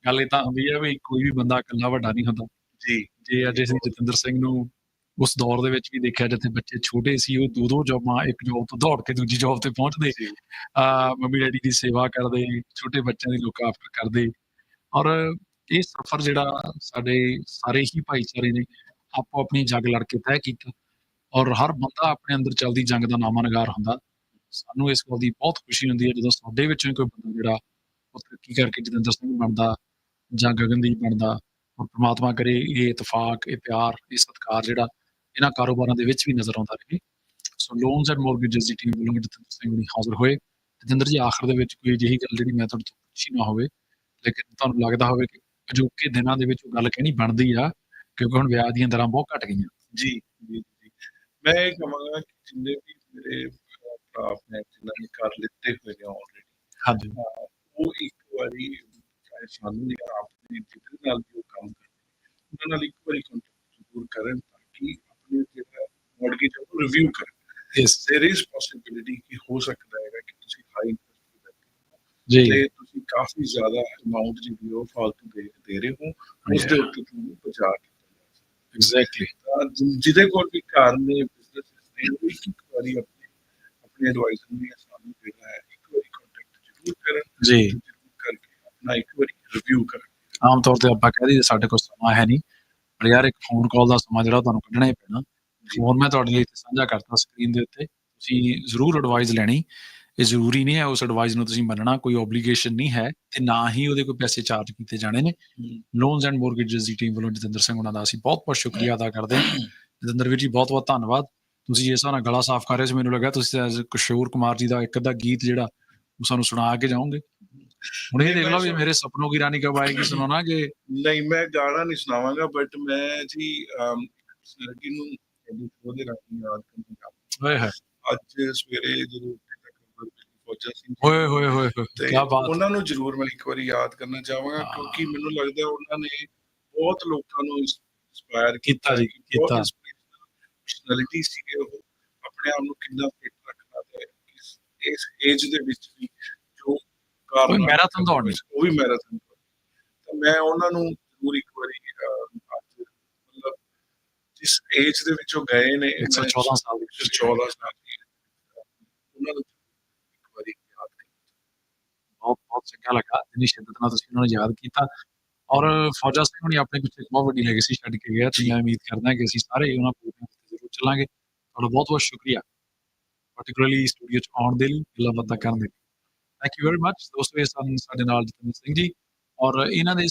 ਗੱਲ ਇਹ ਤਾਂ ਹੁੰਦੀ ਆ ਵੀ ਕੋਈ ਵੀ ਬੰਦਾ ਇਕੱਲਾ ਵੱਡਾ ਨਹੀਂ ਹੁੰਦਾ। ਜੀ। ਜੇ ਅੱਜ ਅਸੀਂ ਜਤਿੰਦਰ ਸਿੰਘ ਨੂੰ ਉਸ ਦੌਰ ਦੇ ਵਿੱਚ ਵੀ ਦੇਖਿਆ ਜਿੱਥੇ ਬੱਚੇ ਛੋਟੇ ਸੀ ਉਹ ਦੋ ਦੋ ਜੌਬਾਂ ਇੱਕ ਜੌਬ ਤੋਂ ਦੌੜ ਕੇ ਦੂਜੀ ਜੌਬ ਤੇ ਪਹੁੰਚਦੇ। ਆ ਮੰਮੀ ਡੈਡੀ ਦੀ ਸੇਵਾ ਕਰਦੇ ਛੋਟੇ ਬੱਚਿਆਂ ਦੀ ਲੁੱਕ ਆਫਟਰ ਕਰਦੇ। ਔਰ ਇਹ ਸਫ਼ਰ ਜਿਹੜਾ ਸਾਡੇ ਸਾਰੇ ਹੀ ਭਾਈਚਾਰੇ ਨੇ ਆਪੋ ਆਪਣੀ ਜੰਗ ਲੜ ਕੇ ਤੈਅ ਕੀਤਾ ਔਰ ਹਰ ਬੰਦਾ ਆਪਣੇ ਅੰਦਰ ਚੱਲਦੀ ਜੰਗ ਦਾ ਨਾਮਾ ਨਗਾਰ ਹੁੰਦਾ। ਸਾਨੂੰ ਇਸ ਗੱਲ ਦੀ ਬਹੁਤ ਖੁਸ਼ੀ ਹੁੰਦੀ ਹੈ ਜਦੋਂ ਸਾਡੇ ਵਿੱਚੋਂ ਹੀ ਕੋਈ ਬੰਦਾ ਜਿਹੜਾ ਉਹ ਤਰੱਕੀ ਕਰਕੇ ਜਤਿੰਦਰ ਸਿੰਘ ਬਣਦਾ ਜਾਂ ਗਗਨਦੀਪ ਬਣਦਾ ਔਰ ਪ੍ਰਮਾਤਮਾ ਕਰੇ ਇਹ ਇਤਫਾਕ, ਇਹ ਪਿਆਰ, ਇਹ ਸਤਿਕਾਰ ਜਿਹੜਾ ਇਹਨਾਂ ਕਾਰੋਬਾਰਾਂ ਦੇ ਵਿੱਚ ਵੀ ਨਜ਼ਰ ਆਉਂਦਾ ਰਹੇ। ਸੋ ਲੋਨਸ ਐਂਡ ਮੋਰਗੇਜਸ ਦੀ ਟੀਮ ਵੱਲੋਂ ਜਤਿੰਦਰ ਸਿੰਘ ਜੀ ਹਾਜ਼ਰ ਹੋਏ। ਜਤਿੰਦਰ ਜੀ, ਆਖਰ ਦੇ ਵਿੱਚ ਕੋਈ ਅਜਿਹੀ ਗੱਲ ਜਿਹੜੀ ਮੈਂ ਤੁਹਾਡੇ ਤੋਂ ਪੁੱਛੀ ਨਾ ਹੋਵੇ, ਲੇਕਿਨ ਤੁਹਾਨੂੰ ਲੱਗਦਾ ਹੋਵੇ ਕਿ ਅਜੋਕੇ ਦਿਨਾਂ ਦੇ ਵਿੱਚ ਉਹ ਗੱਲ ਕਹਿਣੀ ਬਣਦੀ ਆ ਕਿਉਂਕਿ ਹੁਣ ਵਿਆਹ ਦੀਆਂ ਦਰਾਂ ਬਹੁਤ ਘਟ ਗਈਆਂ। ਜੀ ਜੀ ਮੈਂ ਇਹ ਕਹਾਂਗਾ ਕਿ ਜਿੰਨੇ ਵੀ ਮੇਰੇ ਭਰਾ ਨੇ ਜਿਨ੍ਹਾਂ ਨੇ ਕਰ ਲਿੱਤੇ ਹੋਏ ਨੇ ਆਲਰੇਡੀ ਹਾਂਜੀ। ਉਹ ਇੱਕ ਵਾਰੀ ਚਾਹੇ ਸਾਨੂੰ ਜਾਂ ਆਪਣੇ ਜਿਹਦੇ ਨਾਲ ਵੀ ਉਹ ਕੰਮ ਕਰਦੇ ਉਹਨਾਂ ਨਾਲ ਇੱਕ ਵਾਰੀ ਕੰਟੈਕਟ ਜ਼ਰੂਰ ਕਰਨ ਤਾਂ ਕਿ ਆਪਣੇ ਜਿਹੜਾ ਮੋਰਗੇਜ ਨੂੰ ਰਿਵਿਊ ਕਰਨ। ਇਸ there is possibility ਕਿ ਹੋ ਸਕਦਾ ਹੈਗਾ ਕਿ ਤੁਸੀਂ ਹਾਈ ਜੀ। ਤੇ ਤੁਸੀਂ ਕਾਫੀ ਜ਼ਿਆਦਾ ਅਮਾਉਂਟ ਜਿਹੜੀ ਉਹ ਫालतू ਦੇ ਦੇ ਰਹੇ ਹੋ ਉਸ ਦੇ ਉੱਤੇ ਤੁਹਾਨੂੰ ਬਚਾ ਕੇ ਐਗਜ਼ੈਕਟਲੀ ਜਿਹਦੇ ਕੋਲ ਵੀ ਘਰ ਨੇ ਬਿਜ਼ਨਸ ਨੇ ਉਹ ਇੱਕ ਵਾਰੀ ਆਪਣੇ ਆਪਣੇ ਐਡਵਾਈਜ਼ਰ ਨੇ ਸਾਨੂੰ ਦੇਣਾ ਹੈ ਇੱਕ ਵਾਰੀ ਕੰਟੈਕਟ ਜ਼ਰੂਰ ਕਰਨ ਜੀ। ਕਰਕੇ ਆਪਣਾ ਇੱਕ ਵਾਰੀ ਰਿਵਿਊ ਕਰਨ। ਆਮ ਤੌਰ ਤੇ ਆਪਾਂ ਕਹਿ ਦਈਏ ਸਾਡੇ ਕੋਲ ਸਮਾਂ ਹੈ ਨਹੀਂ ਪਰ ਯਾਰ ਇੱਕ ਫੋਨ ਕਾਲ ਦਾ ਸਮਾਂ ਜਿਹੜਾ ਤੁਹਾਨੂੰ ਕੱਢਣਾ ਹੀ ਪੈਣਾ। ਫੋਨ ਮੈਂ ਤੁਹਾਡੇ ਲਈ ਸਾਂਝਾ ਕਰਤਾ ਸਕਰੀਨ ਦੇ ਉੱਤੇ ਤੁਸੀਂ ਜ਼ਰੂਰ ਐਡਵਾਈਸ ਲੈਣੀ। ਇਹ ਜ਼ਰੂਰੀ ਨਹੀਂ ਹੈ ਉਸ ਐਡਵਾਈਸ ਨੂੰ ਤੁਸੀਂ ਮੰਨਣਾ ਕੋਈ ਓਬਲੀਗੇਸ਼ਨ ਨਹੀਂ ਹੈ ਤੇ ਨਾ ਹੀ ਉਹਦੇ ਕੋਈ ਪੈਸੇ ਚਾਰਜ ਕੀਤੇ ਜਾਣੇ ਨੇ। ਲੋਨਸ ਐਂਡ ਮੋਰਗੇਜਸ ਦੀ ਟੀਮ ਵੱਲੋਂ ਜਤਿੰਦਰ ਸਿੰਘ ਉਹਨਾਂ ਦਾ ਅਸੀਂ ਬਹੁਤ ਬਹੁਤ ਸ਼ੁਕਰੀਆ ਅਦਾ ਕਰਦੇ ਹਾਂ। ਜਤਿੰਦਰ ਵੀਰ ਜੀ ਬਹੁਤ ਬਹੁਤ ਧੰਨਵਾਦ। ਤੁਸੀਂ ਇਸ ਤਰ੍ਹਾਂ ਗਲਾ ਸਾਫ਼ ਕਰ ਰਹੇ ਸੀ ਮੈਨੂੰ ਲੱਗਾ ਤੁਸੀਂ ਐਜ਼ ਕਿਸ਼ੋਰ ਕੁਮਾਰ ਜੀ ਦਾ ਇੱਕ ਅੱਧਾ ਗੀਤ ਜਿਹੜਾ ਉਹ ਸਾਨੂੰ ਸੁਣਾ ਕੇ ਜਾਓਗੇ। ਹੁਣ ਇਹ ਦੇਖ ਲਓ ਵੀ ਮੇਰੇ ਸੁਪਨੋਂ ਕੀ ਰਾਨੀ ਕਬ ਆਏਗੀ ਸੁਣਾਉਣਾ ਕਿ ਨਹੀਂ ਮੈਂ ਗਾਣਾ ਨਹੀਂ ਸੁਣਾਵਾਂਗਾ ਬਟ ਮੈਂ ਜੀ ਪਰਸਨੈਲਿਟੀ ਨੂੰ ਤੁਹਾਡੇ ਸ਼ੋਅ ਦੇ ਰਾਹੀਂ ਯਾਦ ਕਰਨਾ ਹੋਏ ਹੋਏ। ਅੱਜ ਸਵੇਰੇ ਜਦੋਂ ਫੌਜਾ ਸਿੰਘ ਹੋਏ ਹੋਏ ਹੋਏ ਕੀ ਬਾਤ ਉਹਨਾਂ ਨੂੰ ਜ਼ਰੂਰ ਮੈਂ ਇੱਕ ਵਾਰੀ ਯਾਦ ਕਰਨਾ ਚਾਹਾਂਗਾ ਹਾਂ। ਕਿਉਂਕਿ ਮੈਨੂੰ ਲੱਗਦਾ ਉਹਨਾਂ ਨੇ ਬਹੁਤ ਲੋਕਾਂ ਨੂੰ ਇੰਸਪਾਇਰ ਕੀਤਾ ਜੀ, ਕੀਤਾ। ਪਰਸਨੈਲਿਟੀ ਸੀ ਉਹ ਆਪਣੇ ਆਪ ਨੂੰ ਕਿੰਨਾ ਫਿੱਟ ਰੱਖਣਾ ਤੇ ਇਸ ਏਜ ਦੇ ਵਿੱਚ ਵੀ ਜੋ ਕਾਰਨ marathon ਦੌੜਨੀ। ਉਹ ਵੀ ਮੈਰਾਥਨ ਤਾਂ ਮੈਂ ਉਹਨਾਂ ਨੂੰ ਜ਼ਰੂਰ ਇੱਕ ਵਾਰੀ ਮਤਲਬ ਜਿਸ ਏਜ ਦੇ ਵਿੱਚ ਉਹ ਗਏ ਨੇ 114 ਸਾਲ ਦੀ 114 ਸਾਲ ਉਹਨਾਂ ਨੂੰ ਇੱਕ ਵਾਰੀ ਯਾਦ ਕਰਨਾ ਬਹੁਤ ਬਹੁਤ ਚੰਗਾ ਲੱਗਾ ਜਿੰਨੀ ਸ਼ਿੱਦਤ ਨਾਲ ਤੁਸੀਂ ਉਹਨਾਂ ਨੂੰ ਯਾਦ ਕੀਤਾ ਔਰ ਫੌਜਾ ਸਿੰਘ ਹੁਣੀ ਆਪਣੇ ਪਿੱਛੇ ਇੱਕ ਬਹੁਤ ਵੱਡੀ ਲੈਗੇਸੀ ਛੱਡ ਕੇ ਗਿਆ ਤੇ ਮੈਂ ਉਮੀਦ ਕਰਦਾ ਕਿ ਅਸੀਂ ਸਾਰੇ ਉਹਨਾਂ ਪ੍ਰੋਗਰਾਮ ਤੇ ਜ਼ਰੂਰ ਚੱਲਾਂਗੇ ਤੁਹਾਡਾ ਬਹੁਤ ਬਹੁਤ ਸ਼ੁਕਰੀਆ ਪਾਰਟਿਕੂਲਰਲੀ ਸਟੂਡੀਓ ਚ ਆਉਣ ਦੇ ਲਈ ਗੱਲਾਂ ਬਾਤਾਂ ਕਰਨ ਦੇ ਲਈ। ਥੈਂਕ ਯੂ ਵੈਰੀ ਮੱਚ ਦੋਸਤੋ, ਇਹ ਸਨ ਸਾਡੇ ਨਾਲ ਜਤਿੰਦਰ ਸਿੰਘ ਜੀ। ਔਰ ਇਹਨਾਂ ਦੇ